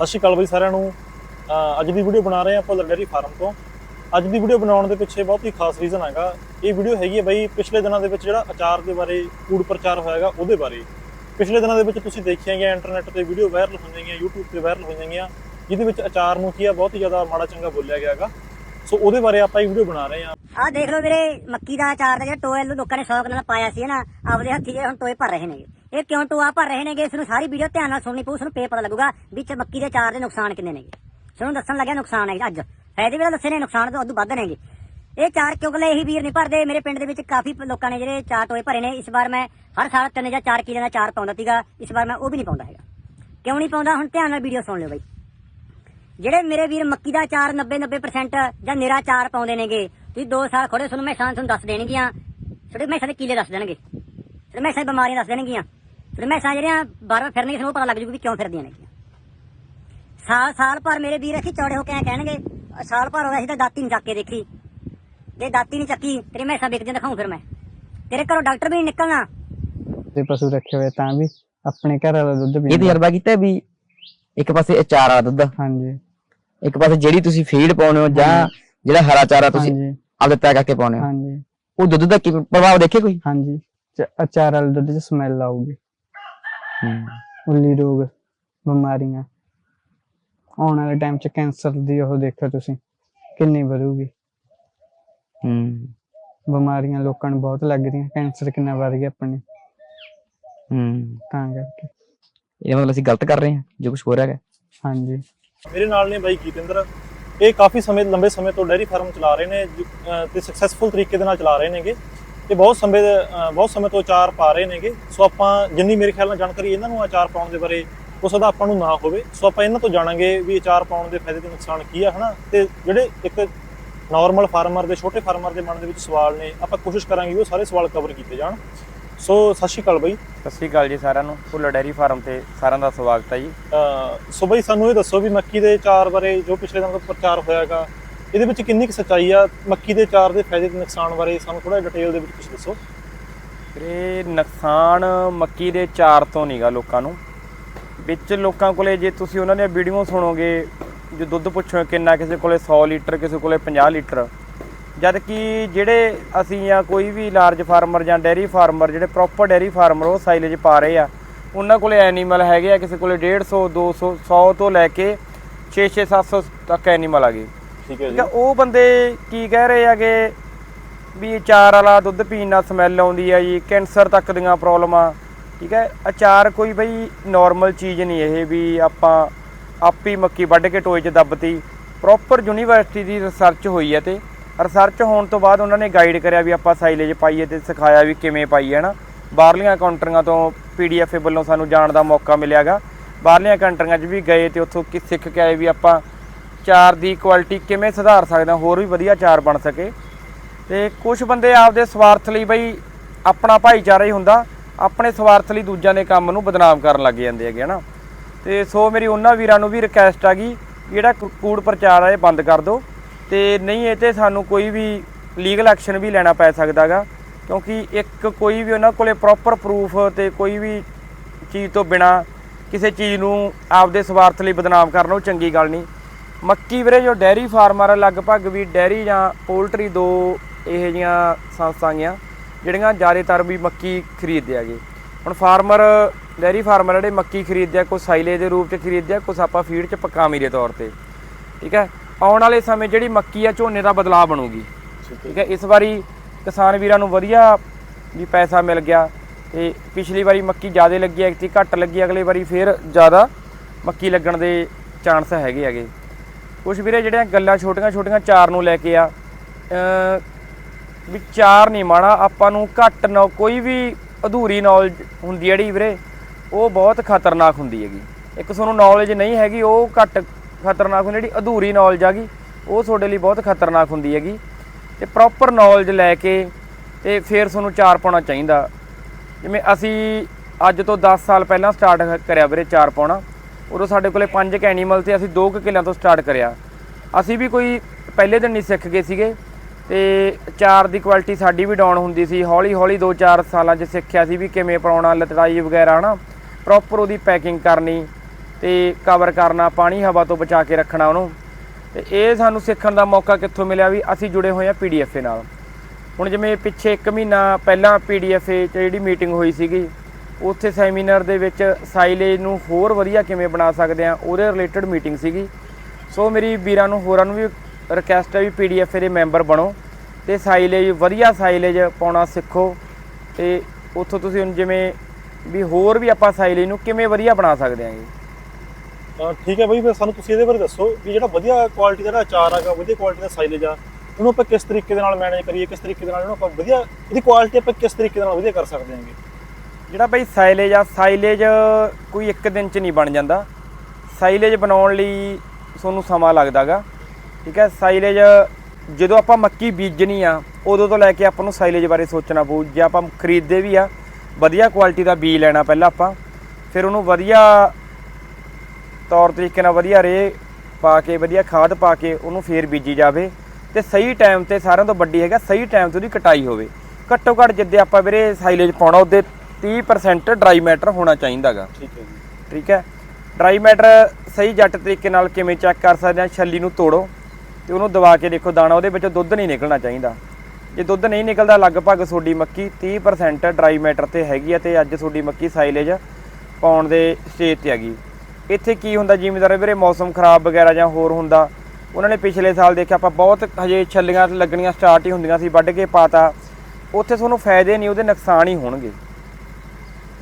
ਸਤਿ ਸ਼੍ਰੀ ਅਕਾਲ ਬਈ ਸਾਰਿਆਂ ਨੂੰ। ਅੱਜ ਦੀ ਵੀਡੀਓ ਬਣਾ ਰਹੇ ਹਾਂ ਆਪਾਂ ਡੈਰੀ ਫਾਰਮ ਤੋਂ। ਅੱਜ ਦੀ ਵੀਡੀਓ ਬਣਾਉਣ ਦੇ ਪਿੱਛੇ ਬਹੁਤ ਹੀ ਖਾਸ ਰੀਜ਼ਨ ਹੈਗਾ। ਇਹ ਵੀਡੀਓ ਹੈਗੀ ਹੈ ਬਈ ਪਿਛਲੇ ਦਿਨਾਂ ਦੇ ਵਿੱਚ ਜਿਹੜਾ ਅਚਾਰ ਦੇ ਬਾਰੇ ਕੂੜ ਪ੍ਰਚਾਰ ਹੋਇਆਗਾ ਉਹਦੇ ਬਾਰੇ। ਪਿਛਲੇ ਦਿਨਾਂ ਦੇ ਵਿੱਚ ਤੁਸੀਂ ਦੇਖਿਆ ਗਿਆ ਇੰਟਰਨੈਟ ਤੇ ਵੀਡੀਓ ਵਾਇਰਲ ਹੋਈਆਂ ਗਈਆਂ YouTube ਤੇ ਵਾਇਰਲ ਹੋਈਆਂ ਗਈਆਂ ਜਿਹਦੇ ਵਿੱਚ ਅਚਾਰ ਨੂੰ ਕੀ ਆ, ਬਹੁਤ ਹੀ ਜ਼ਿਆਦਾ ਮਾੜਾ ਚੰਗਾ ਬੋਲਿਆ ਗਿਆ ਹੈਗਾ। ਸੋ ਉਹਦੇ ਬਾਰੇ ਆਪਾਂ ਇਹ ਵੀਡੀਓ ਬਣਾ ਰਹੇ ਹਾਂ। ਆਹ ਦੇਖ ਲਓ ਵੀਰੇ, ਮੱਕੀ ਦਾ ਅਚਾਰ ਦਾ ਜਿਹੜਾ ਟੋਏ ਲੋਕਾਂ ਨੇ ਸ਼ੌਕ ਨਾਲ ਪਾਇਆ ਸੀ ਨਾ, ਆਪਦੇ ਹੱਥੀ ਜੇ ਹੁਣ ਟੋਏ ਭਰ ਰਹੇ ਨੇਗੇ ਇਹ ਕਿਉਂ ਟੋਆ ਭਰ ਰਹੇ ਨੇਗੇ? ਇਸ ਨੂੰ ਸਾਰੀ ਵੀਡੀਓ ਧਿਆਨ ਨਾਲ ਸੁਣਨੀ ਪਊ ਉਸ ਪੇ ਪਤਾ ਲੱਗੂਗਾ ਵਿੱਚ ਮੱਕੀ ਦੇ ਚਾਰ ਦੇ ਨੁਕਸਾਨ ਕਿੰਨੇ ਨੇਗੇ। ਤੁਹਾਨੂੰ ਦੱਸਣ ਲੱਗਿਆ ਨੁਕਸਾਨ ਹੈ ਅੱਜ। ਫਾਇਦੇ ਵੀ ਤਾਂ ਦੱਸੇ ਨੇ, ਨੁਕਸਾਨ ਤੋਂ ਉਦੋਂ ਵੱਧ ਨੇਗੇ। ਇਹ ਚਾਰ ਕਿਉਂਕਿ ਇਹੀ ਵੀਰ ਨਹੀਂ ਭਰਦੇ? ਮੇਰੇ ਪਿੰਡ ਦੇ ਵਿੱਚ ਕਾਫੀ ਲੋਕਾਂ ਨੇ ਜਿਹੜੇ ਚਾਰ ਟੋਏ ਭਰੇ ਨੇ। ਇਸ ਵਾਰ ਮੈਂ ਹਰ ਸਾਲ ਤਿੰਨ ਜਾਂ ਚਾਰ ਕਿਲੇ ਦਾ ਚਾਰ ਪਾਉਂਦਾ ਸੀਗਾ। ਇਸ ਵਾਰ ਮੈਂ ਉਹ ਵੀ ਨਹੀਂ ਪਾਉਂਦਾ ਹੈਗਾ। ਕਿਉਂ ਨਹੀਂ ਪਾਉਂਦਾ? ਹੁਣ ਧਿਆਨ ਨਾਲ ਵੀਡੀਓ ਸੁਣ ਲਿਓ ਬਾਈ। ਜਿਹੜੇ ਮੇਰੇ ਵੀਰ ਮੱਕੀ ਦਾ ਚਾਰ 90 90% ਜਾਂ ਨਿਰਾ ਚਾਰ ਪਾਉਂਦੇ ਨੇਗੇ, ਤੁਸੀਂ 2 ਸਾਲ ਖੜੇ ਤੁਹਾਨੂੰ ਮੈਂ ਤੁਹਾਨੂੰ ਦੱਸ ਦੇਣਗੀਆਂ। ਛੋਟੇ ਮੈਂ ਦੇ ਕੀਲੇ ਦੱਸ ਦੇਣਗੇ। ਤੁਹਾਡੇ ਮੈਸਾਂ ਦੀ ਬਿਮਾਰੀਆਂ ਦੱਸ ਦੇਣਗੀਆਂ। ਤੁਹਾਡੇ ਮੈਸਾਂ ਜਿਹੜੀਆਂ ਬਾਰ-ਬਾਰ ਫਿਰਨਗੀਆਂ ਤੁਹਾਨੂੰ ਪਤਾ ਲੱਗ ਜੂਗਾ ਵੀ ਕਿਉਂ ਫਿਰਦੀਆਂ ਨੇਗੀਆਂ ਸਾਲ ਸਾਲ ਭਰ ਮੇਰੇ ਵੀਰ ਅੱਖੀ ਚੌੜੇ ਹੋ ਕੇ ਐਂ ਕਹਿਣਗੇ ਸਾਲ ਭਰ ਹੋ ਗਿਆ ਸੀ ਤਾਂ ਦਾਤੀ ਨਹੀਂ ਚੱਕ ਕੇ ਦੇਖੀ। ਜੇ ਦਾਤੀ ਨਹੀਂ ਚੱਕੀ ਤੇਰੀ ਮੈਸਾਂ ਵਿਕਦੀਆਂ ਦਿਖਾਉਂ ਫਿਰ ਮੈਂ। ਤੇਰੇ ਘਰੋਂ ਡਾਕਟਰ ਵੀ ਨਹੀਂ ਨਿਕਲਣਾ। ਤੇ ਪਸ਼ੂ ਰੱਖੇ ਹੋਏ ਤਾਂ ਵੀ ਆਪਣੇ ਘਰ ਵਾਲਾ ਦੁੱਧ ਇਹ ਪੀਂਦੇ ਤਜਰਬਾ ਕੀਤਾ ਵੀ ਇੱਕ ਪਾਸੇ ਅਚਾਰ ਵਾਲਾ ਦੁੱਧ ਹਾਂਜੀ। ਇੱਕ ਪਾਸੇ ਜਿਹੜੀ ਤੁਸੀਂ ਫੀਡ ਪਾਉਨੇ ਹੋ ਜਾਂ ਜਿਹੜਾ ਹਰਾ ਚਾਰਾ ਤੁਸੀਂ ਆਪਦੇ ਤੈਅ ਕਰਕੇ ਪਾਉਨੇ ਹੋ ਹਾਂਜੀ। ਉਹ ਦੁੱਧ ਦਾ ਕੀ ਪ੍ਰਭਾਵ ਦੇਖੇ ਕੋਈ? ਹਾਂਜੀ। ਅਚਾਰ ਵਾਲੇ ਦੁੱਧ 'ਚ ਸਮੈਲ ਆਊਗੀ। ਉੱਲੀ ਰੋਗ ਬਿਮਾਰੀਆਂ। ਆਉਣ ਵਾਲੇ ਟਾਈਮ 'ਚ ਕੈਂਸਰ ਦੀ ਉਹ ਦੇਖੋ ਤੁਸੀਂ ਕਿੰਨੀ ਵਧੂਗੀ। ਹੂੰ। ਬਿਮਾਰੀਆਂ ਲੋਕਾਂ ਨੂੰ ਬਹੁਤ ਲੱਗ ਰਹੀਆਂ ਕੈਂਸਰ ਕਿੰਨਾ ਵੱਧ ਗਿਆ ਆਪਣੇ। ਹੂੰ। ਤਾਂ ਕਰਕੇ। ਇਹ ਮਤਲਬ ਅਸੀਂ ਗਲਤ ਕਰ ਰਹੇ ਹਾਂ ਜੋ ਕੁਝ ਹੋ ਰਿਹਾ ਹੈ ਹਾਂਜੀ। ਮੇਰੇ ਨਾਲ ਨੇ ਬਾਈ ਕੀਤਿੰਦਰ ਇਹ ਕਾਫੀ ਸਮੇਂ ਲੰਬੇ ਸਮੇਂ ਤੋਂ ਡੈਰੀ ਫਾਰਮ ਚਲਾ ਰਹੇ ਨੇ ਜ- ਅਹ ਤੇ ਸਕਸੈਸਫੁਲ ਤਰੀਕੇ ਦੇ ਨਾਲ ਚਲਾ ਰਹੇ ਨੇਗੇ। ਤੇ ਬਹੁਤ ਸਮੇਂ ਦੇ- ਬਹੁਤ ਸਮੇਂ ਤੋਂ ਅਚਾਰ ਪਾ ਰਹੇ ਨੇਗੇ। ਸੋ ਆਪਾਂ ਜਿੰਨੀ ਮੇਰੇ ਖਿਆਲ ਨਾਲ ਜਾਣਕਾਰੀ ਇਹਨਾਂ ਨੂੰ ਅਚਾਰ ਪਾਉਣ ਦੇ ਬਾਰੇ ਹੋ ਸਕਦਾ ਆਪਾਂ ਨੂੰ ਨਾ ਹੋਵੇ। ਸੋ ਆਪਾਂ ਇਹਨਾਂ ਤੋਂ ਜਾਣਾਂਗੇ ਵੀ ਅਚਾਰ ਪਾਉਣ ਦੇ ਫਾਇਦੇ ਤੇ ਨੁਕਸਾਨ ਕੀ ਆ ਹਨਾ? ਤੇ ਜਿਹੜੇ ਇੱਕ ਨਾਰਮਲ ਫਾਰਮਰ ਦੇ ਛੋਟੇ ਫਾਰਮਰ ਦੇ ਮਨ ਦੇ ਵਿੱਚ ਸਵਾਲ ਨੇ ਆਪਾਂ ਕੋਸ਼ਿਸ਼ ਕਰਾਂਗੇ ਵੀ ਉਹ ਸਾਰੇ ਸਵਾਲ ਕਵਰ ਕੀਤੇ ਜਾਣ। ਸੋ ਸਤਿ ਸ਼੍ਰੀ ਅਕਾਲ ਬਾਈ। ਸਤਿ ਸ਼੍ਰੀ ਅਕਾਲ ਜੀ ਸਾਰਿਆਂ ਨੂੰ। ਭੁੱਲਰ ਡੈਰੀ ਫਾਰਮ ਤੇ ਸਾਰਿਆਂ ਦਾ ਸਵਾਗਤ ਹੈ ਜੀ। ਸੋ ਬਈ ਸਾਨੂੰ ਇਹ ਦੱਸੋ ਵੀ ਮੱਕੀ ਦੇ ਚਾਰ ਬਾਰੇ ਜੋ ਪਿਛਲੇ ਦਿਨ ਤੋਂ ਪ੍ਰਚਾਰ ਹੋਇਆਗਾ ਇਹਦੇ ਵਿੱਚ ਕਿੰਨੀ ਕੁ ਸੱਚਾਈ ਆ? ਮੱਕੀ ਦੇ ਚਾਰ ਦੇ ਫਾਇਦੇ ਤੇ ਨੁਕਸਾਨ ਬਾਰੇ ਸਾਨੂੰ ਥੋੜਾ ਡਿਟੇਲ ਦੇ ਵਿੱਚ ਕੁਝ ਦੱਸੋ। ਇਹ ਨੁਕਸਾਨ ਮੱਕੀ ਦੇ ਚਾਰ ਤੋਂ ਨਹੀਂਗਾ ਲੋਕਾਂ ਨੂੰ। ਵਿੱਚ ਲੋਕਾਂ ਕੋਲੇ ਜੇ ਤੁਸੀਂ ਉਹਨਾਂ ਦੀਆਂ ਵੀਡੀਓ ਸੁਣੋਗੇ, ਜੋ ਦੁੱਧ ਪੁੱਛੋ ਕਿੰਨਾ ਕਿਸੇ ਕੋਲੇ 100 ਲੀਟਰ, ਕਿਸੇ ਕੋਲੇ 50 ਲੀਟਰ, ਜਦ ਕਿ ਜਿਹੜੇ ਅਸੀਂ ਜਾਂ ਕੋਈ ਵੀ ਲਾਰਜ ਫਾਰਮਰ ਜਾਂ ਡੈਰੀ ਫਾਰਮਰ ਜਿਹੜੇ ਪ੍ਰੋਪਰ ਡੈਰੀ ਫਾਰਮਰ ਉਹ ਸਾਈਲੇਜ ਪਾ ਰਹੇ ਆ, ਉਹਨਾਂ ਕੋਲੇ ਐਨੀਮਲ ਹੈਗੇ ਆ, ਕਿਸੇ ਕੋਲੇ 150 200 100 ਤੋਂ ਲੈ ਕੇ 6 6 700 ਤੱਕ ਐਨੀਮਲ ਆ ਗਏ। ਠੀਕ ਹੈ ਜੀ। ਉਹ ਬੰਦੇ ਕੀ ਕਹਿ ਰਹੇ ਹੈਗੇ ਵੀ ਅਚਾਰ ਵਾਲਾ ਦੁੱਧ ਪੀਣ ਨਾਲ ਸਮੈਲ ਆਉਂਦੀ ਹੈ ਜੀ, ਕੈਂਸਰ ਤੱਕ ਦੀਆਂ ਪ੍ਰੋਬਲਮਾਂ, ਠੀਕ ਹੈ, ਅਚਾਰ ਕੋਈ ਬਈ ਨਾਰਮਲ ਚੀਜ਼ ਨਹੀਂ ਇਹ ਵੀ ਆਪਾਂ ਆਪੀ ਮੱਕੀ ਵੱਢ ਕੇ ਟੋਏ 'ਚ ਦੱਬਤੀ। ਪ੍ਰੋਪਰ ਯੂਨੀਵਰਸਿਟੀ ਦੀ ਰਿਸਰਚ ਹੋਈ ਹੈ ਤੇ। ਰਿਸਰਚ ਹੋਣ ਤੋਂ ਬਾਅਦ ਉਹਨਾਂ ਨੇ ਗਾਈਡ ਕਰਿਆ ਵੀ ਆਪਾਂ ਸਾਈਲੇਜ ਪਾਈਏ ਤੇ ਸਿਖਾਇਆ ਵੀ ਕਿਵੇਂ ਪਾਈਏ ਹੈ ਨਾ ਬਾਹਰਲੀਆਂ ਕਾਊਂਟਰੀਆਂ ਤੋਂ ਪੀਡੀਐਫ ਵੱਲੋਂ ਸਾਨੂੰ ਜਾਣ ਦਾ ਮੌਕਾ ਮਿਲਿਆਗਾ। ਬਾਹਰਲੀਆਂ ਕੰਟਰੀਆਂ 'ਚ ਵੀ ਗਏ ਤੇ ਉੱਥੋਂ ਕੀ ਸਿੱਖ ਕੇ ਆਏ ਵੀ ਆਪਾਂ ਚਾਰ ਦੀ ਕੁਆਲਿਟੀ ਕਿਵੇਂ ਸੁਧਾਰ ਸਕਦਾ, ਹੋਰ ਵੀ ਵਧੀਆ ਚਾਰ ਬਣ ਸਕੇ। ਤੇ ਕੁਝ ਬੰਦੇ ਆਪਦੇ ਸਵਾਰਥ ਲਈ ਬਈ ਆਪਣਾ ਭਾਈਚਾਰਾ ਹੀ ਹੁੰਦਾ, ਆਪਣੇ ਸਵਾਰਥ ਲਈ ਦੂਜਿਆਂ ਦੇ ਕੰਮ ਨੂੰ ਬਦਨਾਮ ਕਰਨ ਲੱਗ ਜਾਂਦੇ ਹੈਗੇ, ਹਨਾ। ਤੇ ਸੋ ਮੇਰੀ ਉਹਨਾਂ ਵੀਰਾਂ ਨੂੰ ਵੀ ਰਿਕਵੈਸਟ ਆ ਗਈ ਜਿਹੜਾ ਕੂ- ਕੂੜ ਪ੍ਰਚਾਰ ਆ, ਇਹ ਬੰਦ ਕਰ ਦਿਓ। ਤੇ ਨਹੀਂ, ਇਹ ਤੇ ਸਾਨੂੰ ਕੋਈ ਵੀ ਲੀਗਲ ਐਕਸ਼ਨ ਵੀ ਲੈਣਾ ਪੈ ਸਕਦਾਗਾ ਕਿਉਂਕਿ ਇੱਕ ਕੋਈ ਵੀ ਉਹਨਾਂ ਕੋਲੇ ਪ੍ਰੋਪਰ ਪ੍ਰੂਫ ਤੇ ਕੋਈ ਵੀ ਚੀਜ਼ ਤੋਂ ਬਿਨਾ ਕਿਸੇ ਚੀਜ਼ ਨੂੰ ਆਪਦੇ ਸਵਾਰਥ ਲਈ ਬਦਨਾਮ ਕਰਨਾ, ਉਹ ਚੰਗੀ ਗੱਲ ਨਹੀਂ। ਮੱਕੀ ਵੀਰੇ ਜੋ ਡੈਰੀ ਫਾਰਮਰ ਲਗਭਗ ਵੀ ਡੈਰੀ ਜਾਂ ਪੋਲਟਰੀ ਦੋ ਇਹ ਜੀਆਂ ਸੰਸਥਾਂ ਗੀਆਂ ਜਿਹੜੀਆਂ ਜ਼ਿਆਦਾਤਰ ਵੀ ਮੱਕੀ ਖਰੀਦਦੇ ਆਗੇ ਹੁਣ ਫਾਰਮਰ ਡੈਰੀ ਫਾਰਮਰ ਜਿਹੜੇ ਮੱਕੀ ਖਰੀਦਦੇ ਆ ਕੋਈ ਸਾਈਲੇ ਦੇ ਰੂਪ 'ਚ ਖਰੀਦਦੇ ਆ ਕੁਛ ਆਪਾਂ ਫੀਡ 'ਚ ਪਕਾਮੀ ਦੇ ਤੌਰ ਤੇ। ਠੀਕ ਹੈ? ਆਉਣ ਵਾਲੇ ਸਮੇਂ ਜਿਹੜੀ ਮੱਕੀ ਆ ਝੋਨੇ ਦਾ ਬਦਲਾਅ ਬਣੂਗੀ। ਠੀਕ ਹੈ। ਇਸ ਵਾਰੀ ਕਿਸਾਨ ਵੀਰਾਂ ਨੂੰ ਵਧੀਆ ਵੀ ਪੈਸਾ ਮਿਲ ਗਿਆ ਤੇ ਪਿਛਲੀ ਵਾਰੀ ਮੱਕੀ ਜ਼ਿਆਦਾ ਲੱਗੀ ਐਕਤੀ ਘੱਟ ਲੱਗੀ ਅਗਲੀ ਵਾਰੀ ਫੇਰ ਜ਼ਿਆਦਾ ਮੱਕੀ ਲੱਗਣ ਦੇ ਚਾਂਸ ਹੈਗੇ ਹੈਗੇ। ਕੁਝ ਵੀਰੇ ਜਿਹੜੀਆਂ ਗੱਲਾਂ ਛੋਟੀਆਂ ਛੋਟੀਆਂ ਚਾਰ ਨੂੰ ਲੈ ਕੇ ਆ ਵੀ ਚਾਰ ਨਹੀਂ ਮਾਣਾ ਆਪਾਂ ਨੂੰ ਘੱਟ ਨਾ, ਕੋਈ ਵੀ ਅਧੂਰੀ ਨੌਲੇਜ ਹੁੰਦੀ ਜਿਹੜੀ ਵੀਰੇ, ਉਹ ਬਹੁਤ ਖਤਰਨਾਕ ਹੁੰਦੀ ਹੈਗੀ। ਇੱਕ ਤੁਹਾਨੂੰ ਨੌਲੇਜ ਨਹੀਂ ਹੈਗੀ, ਉਹ ਘੱਟ ਖਤਰਨਾਕ ਹੁੰਦੀ ਜਿਹੜੀ ਅਧੂਰੀ ਨੌਲੇਜ ਆਗੀ ਉਹ ਤੁਹਾਡੇ ਲਈ ਬਹੁਤ ਖਤਰਨਾਕ ਹੁੰਦੀ ਹੈਗੀ। ਤੇ ਪ੍ਰੋਪਰ ਨੌਲੇਜ ਲੈ ਕੇ ਤੇ ਫਿਰ ਤੁਹਾਨੂੰ ਚਾਰ ਪਾਉਣਾ ਚਾਹੀਦਾ। ਜਿਵੇਂ ਅਸੀਂ ਅੱਜ ਤੋਂ 10 ਸਾਲ ਪਹਿਲਾਂ ਸਟਾਰਟ ਕਰਿਆ ਵੀਰੇ ਚਾਰ ਪਾਉਣਾ। ਉਦੋਂ ਸਾਡੇ ਕੋਲੇ ਪੰਜ ਕ ਐਨੀਮਲ ਤੇ ਅਸੀਂ ਦੋ ਕੁ ਕਿੱਲਿਆਂ ਤੋਂ ਸਟਾਰਟ ਕਰਿਆ। ਅਸੀਂ ਵੀ ਕੋਈ ਪਹਿਲੇ ਦਿਨ ਨਹੀਂ ਸਿੱਖ ਗਏ ਸੀਗੇ ਤੇ ਚਾਰ ਦੀ ਕੁਆਲਿਟੀ ਸਾਡੀ ਵੀ ਡਾਊਨ ਹੁੰਦੀ ਸੀ। ਹੌਲੀ ਹੌਲੀ 2-4 ਸਾਲਾਂ 'ਚ ਸਿੱਖਿਆ ਸੀ ਵੀ ਕਿਵੇਂ ਪਾਉਣਾ ਲਤੜਾਈ ਵਗੈਰਾ, ਹਨਾ? ਪ੍ਰੋਪਰ ਉਹਦੀ ਪੈਕਿੰਗ ਕਰਨੀ ਤੇ ਕਵਰ ਕਰਨਾ, ਪਾਣੀ, ਹਵਾ ਤੋਂ ਬਚਾ ਕੇ ਰੱਖਣਾ ਉਹਨੂੰ। ਤੇ ਇਹ ਸਾਨੂੰ ਸਿੱਖਣ ਦਾ ਮੌਕਾ ਕਿੱਥੋਂ ਮਿਲਿਆ ਵੀ ਅਸੀਂ ਜੁੜੇ ਹੋਏ ਆ ਪੀਡੀਐਫਏ ਨਾਲ। ਹੁਣ ਜਿਵੇਂ ਪਿੱਛੇ 1 ਮਹੀਨਾ ਪਹਿਲਾਂ ਪੀਡੀਐਫਏ 'ਚ ਜਿਹੜੀ ਮੀਟਿੰਗ ਹੋਈ ਸੀਗੀ ਉੱਥੇ ਸੈਮੀਨਾਰ ਦੇ ਵਿੱਚ ਸਾਈਲੇਜ ਨੂੰ ਹੋਰ ਵਧੀਆ ਕਿਵੇਂ ਬਣਾ ਸਕਦੇ ਆ, ਉਹਦੇ ਰਿਲੇਟਡ ਮੀਟਿੰਗ ਸੀਗੀ। ਸੋ ਮੇਰੀ ਵੀਰਾਂ ਨੂੰ ਹੋਰਾਂ ਨੂੰ ਵੀ ਰਿਕਵੈਸਟ ਹੈ ਵੀ ਪੀਡੀਐਫਏ ਦੇ ਮੈਂਬਰ ਬਣੋ ਤੇ ਸਾਈਲੇਜ, ਵਧੀਆ ਸਾਈਲੇਜ ਪਾਉਣਾ ਸਿੱਖੋ ਤੇ ਉੱਥੋਂ ਤੁਸੀਂ ਹੁਣ ਜਿਵੇਂ ਵੀ ਹੋਰ ਵੀ ਆਪਾਂ ਸਾਈਲੇਜ ਨੂੰ ਕਿਵੇਂ ਵਧੀਆ ਬਣਾ ਸਕਦੇ ਆਂਗੇ। ਤਾਂ ਠੀਕ ਹੈ ਬਈ, ਫਿਰ ਸਾਨੂੰ ਤੁਸੀਂ ਇਹਦੇ ਬਾਰੇ ਦੱਸੋ ਵੀ ਜਿਹੜਾ ਵਧੀਆ ਕੁਆਲਿਟੀ ਦਾ ਜਿਹੜਾ ਅਚਾਰ ਹੈਗਾ, ਵਧੀਆ ਕੁਆਲਿਟੀ ਦਾ ਸਾਈਲੇਜ ਆ, ਉਹਨੂੰ ਆਪਾਂ ਕਿਸ ਤਰੀਕੇ ਦੇ ਨਾਲ ਮੈਨੇਜ ਕਰੀਏ, ਕਿਸ ਤਰੀਕੇ ਦੇ ਨਾਲ ਇਹਨੂੰ ਆਪਾਂ ਵਧੀਆ, ਇਹਦੀ ਕੁਆਲਿਟੀ ਆਪਾਂ ਕਿਸ ਤਰੀਕੇ ਦੇ ਨਾਲ ਵਧੀਆ ਕਰ ਸਕਦੇ ਹਾਂਗੇ ਜਿਹੜਾ ਬਈ ਸਾਈਲੇਜ ਆ, ਸਾਈਲੇਜ ਕੋਈ ਇੱਕ ਦਿਨ ਚ ਨਹੀਂ ਬਣ ਜਾਂਦਾ। ਸਾਈਲੇਜ ਬਣਾਉਣ ਲਈ ਤੁਹਾਨੂੰ ਸਮਾਂ ਲੱਗਦਾਗਾ। ਠੀਕ ਹੈ, ਸਾਈਲੇਜ ਜਦੋਂ ਆਪਾਂ ਮੱਕੀ ਬੀਜਣੀ ਆ, ਉਦੋਂ ਤੋਂ ਲੈ ਕੇ ਆਪਾਂ ਨੂੰ ਸਾਈਲੇਜ ਬਾਰੇ ਸੋਚਣਾ ਪਊ। ਜੇ ਆਪਾਂ ਖਰੀਦਦੇ ਵੀ ਆ, ਵਧੀਆ ਕੁਆਲਿਟੀ ਦਾ ਬੀਜ ਲੈਣਾ ਪਹਿਲਾਂ ਆਪਾਂ, ਫਿਰ ਉਹਨੂੰ ਵਧੀਆ ਤੌਰ ਤਰੀਕੇ ਨਾਲ ਵਧੀਆ ਰੇ ਪਾ ਕੇ, ਵਧੀਆ ਖਾਦ ਪਾ ਕੇ ਉਹਨੂੰ ਫੇਰ ਬੀਜੀ ਜਾਵੇ। ਤੇ ਸਹੀ ਟਾਈਮ ਤੇ ਸਾਰਿਆਂ ਤੋਂ ਵੱਡੀ ਹੈਗਾ, ਸਹੀ ਟਾਈਮ ਤੇ ਉਹਦੀ ਕਟਾਈ ਹੋਵੇ। ਘੱਟੋ ਘੱਟ ਜਿੱਦੇ ਆਪਾਂ ਵੀਰੇ ਸਾਈਲੇਜ ਪਾਉਣਾ, ਉਹਦੇ 30% ਡਰਾਈ ਮੈਟਰ ਹੋਣਾ ਚਾਹੀਦਾਗਾ। ਠੀਕ ਹੈ ਜੀ। ਠੀਕ ਹੈ? ਡਰਾਈ ਮੈਟਰ ਸਹੀ ਜੱਟ ਤਰੀਕੇ ਨਾਲ ਕਿਵੇਂ ਚੈੱਕ ਕਰ ਸਕਦੇ ਆ? ਛੱਲੀ ਨੂੰ ਤੋੜੋ ਤੇ ਉਹਨੂੰ ਦਬਾ ਕੇ ਦੇਖੋ ਦਾਣਾ ਉਹਦੇ ਵਿੱਚੋਂ ਦੁੱਧ ਨਹੀਂ ਨਿਕਲਣਾ ਚਾਹੀਦਾ। ਜੇ ਦੁੱਧ ਨਹੀਂ ਨਿਕਲਦਾ ਲਗਭਗ ਤੁਹਾਡੀ ਮੱਕੀ 30% ਡਰਾਈ ਮੈਟਰ ਤੇ ਹੈਗੀ ਆ ਤੇ ਅੱਜ ਤੁਹਾਡੀ ਮੱਕੀ ਸਾਈਲੇਜ ਪਾਉਣ ਦੇ ਸਟੇਜ ਤੇ ਹੈਗੀ। ਇੱਥੇ ਕੀ ਹੁੰਦਾ ਜ਼ਿਮੀਦਾਰ ਵੀਰੇ ਮੌਸਮ ਖਰਾਬ ਵਗੈਰਾ ਜਾਂ ਹੋਰ ਹੁੰਦਾ ਉਹਨਾਂ ਨੇ ਪਿਛਲੇ ਸਾਲ ਦੇਖਿਆ ਆਪਾਂ ਬਹੁਤ ਹਜੇ ਛੱਲੀਆਂ ਲੱਗਣੀਆਂ ਸਟਾਰਟ ਹੀ ਹੁੰਦੀਆਂ ਸੀ ਵੱਢ ਕੇ ਪਾਤਾ। ਉੱਥੇ ਤੁਹਾਨੂੰ ਫਾਇਦੇ ਨਹੀਂ ਉਹਦੇ ਨੁਕਸਾਨ ਹੀ ਹੋਣਗੇ।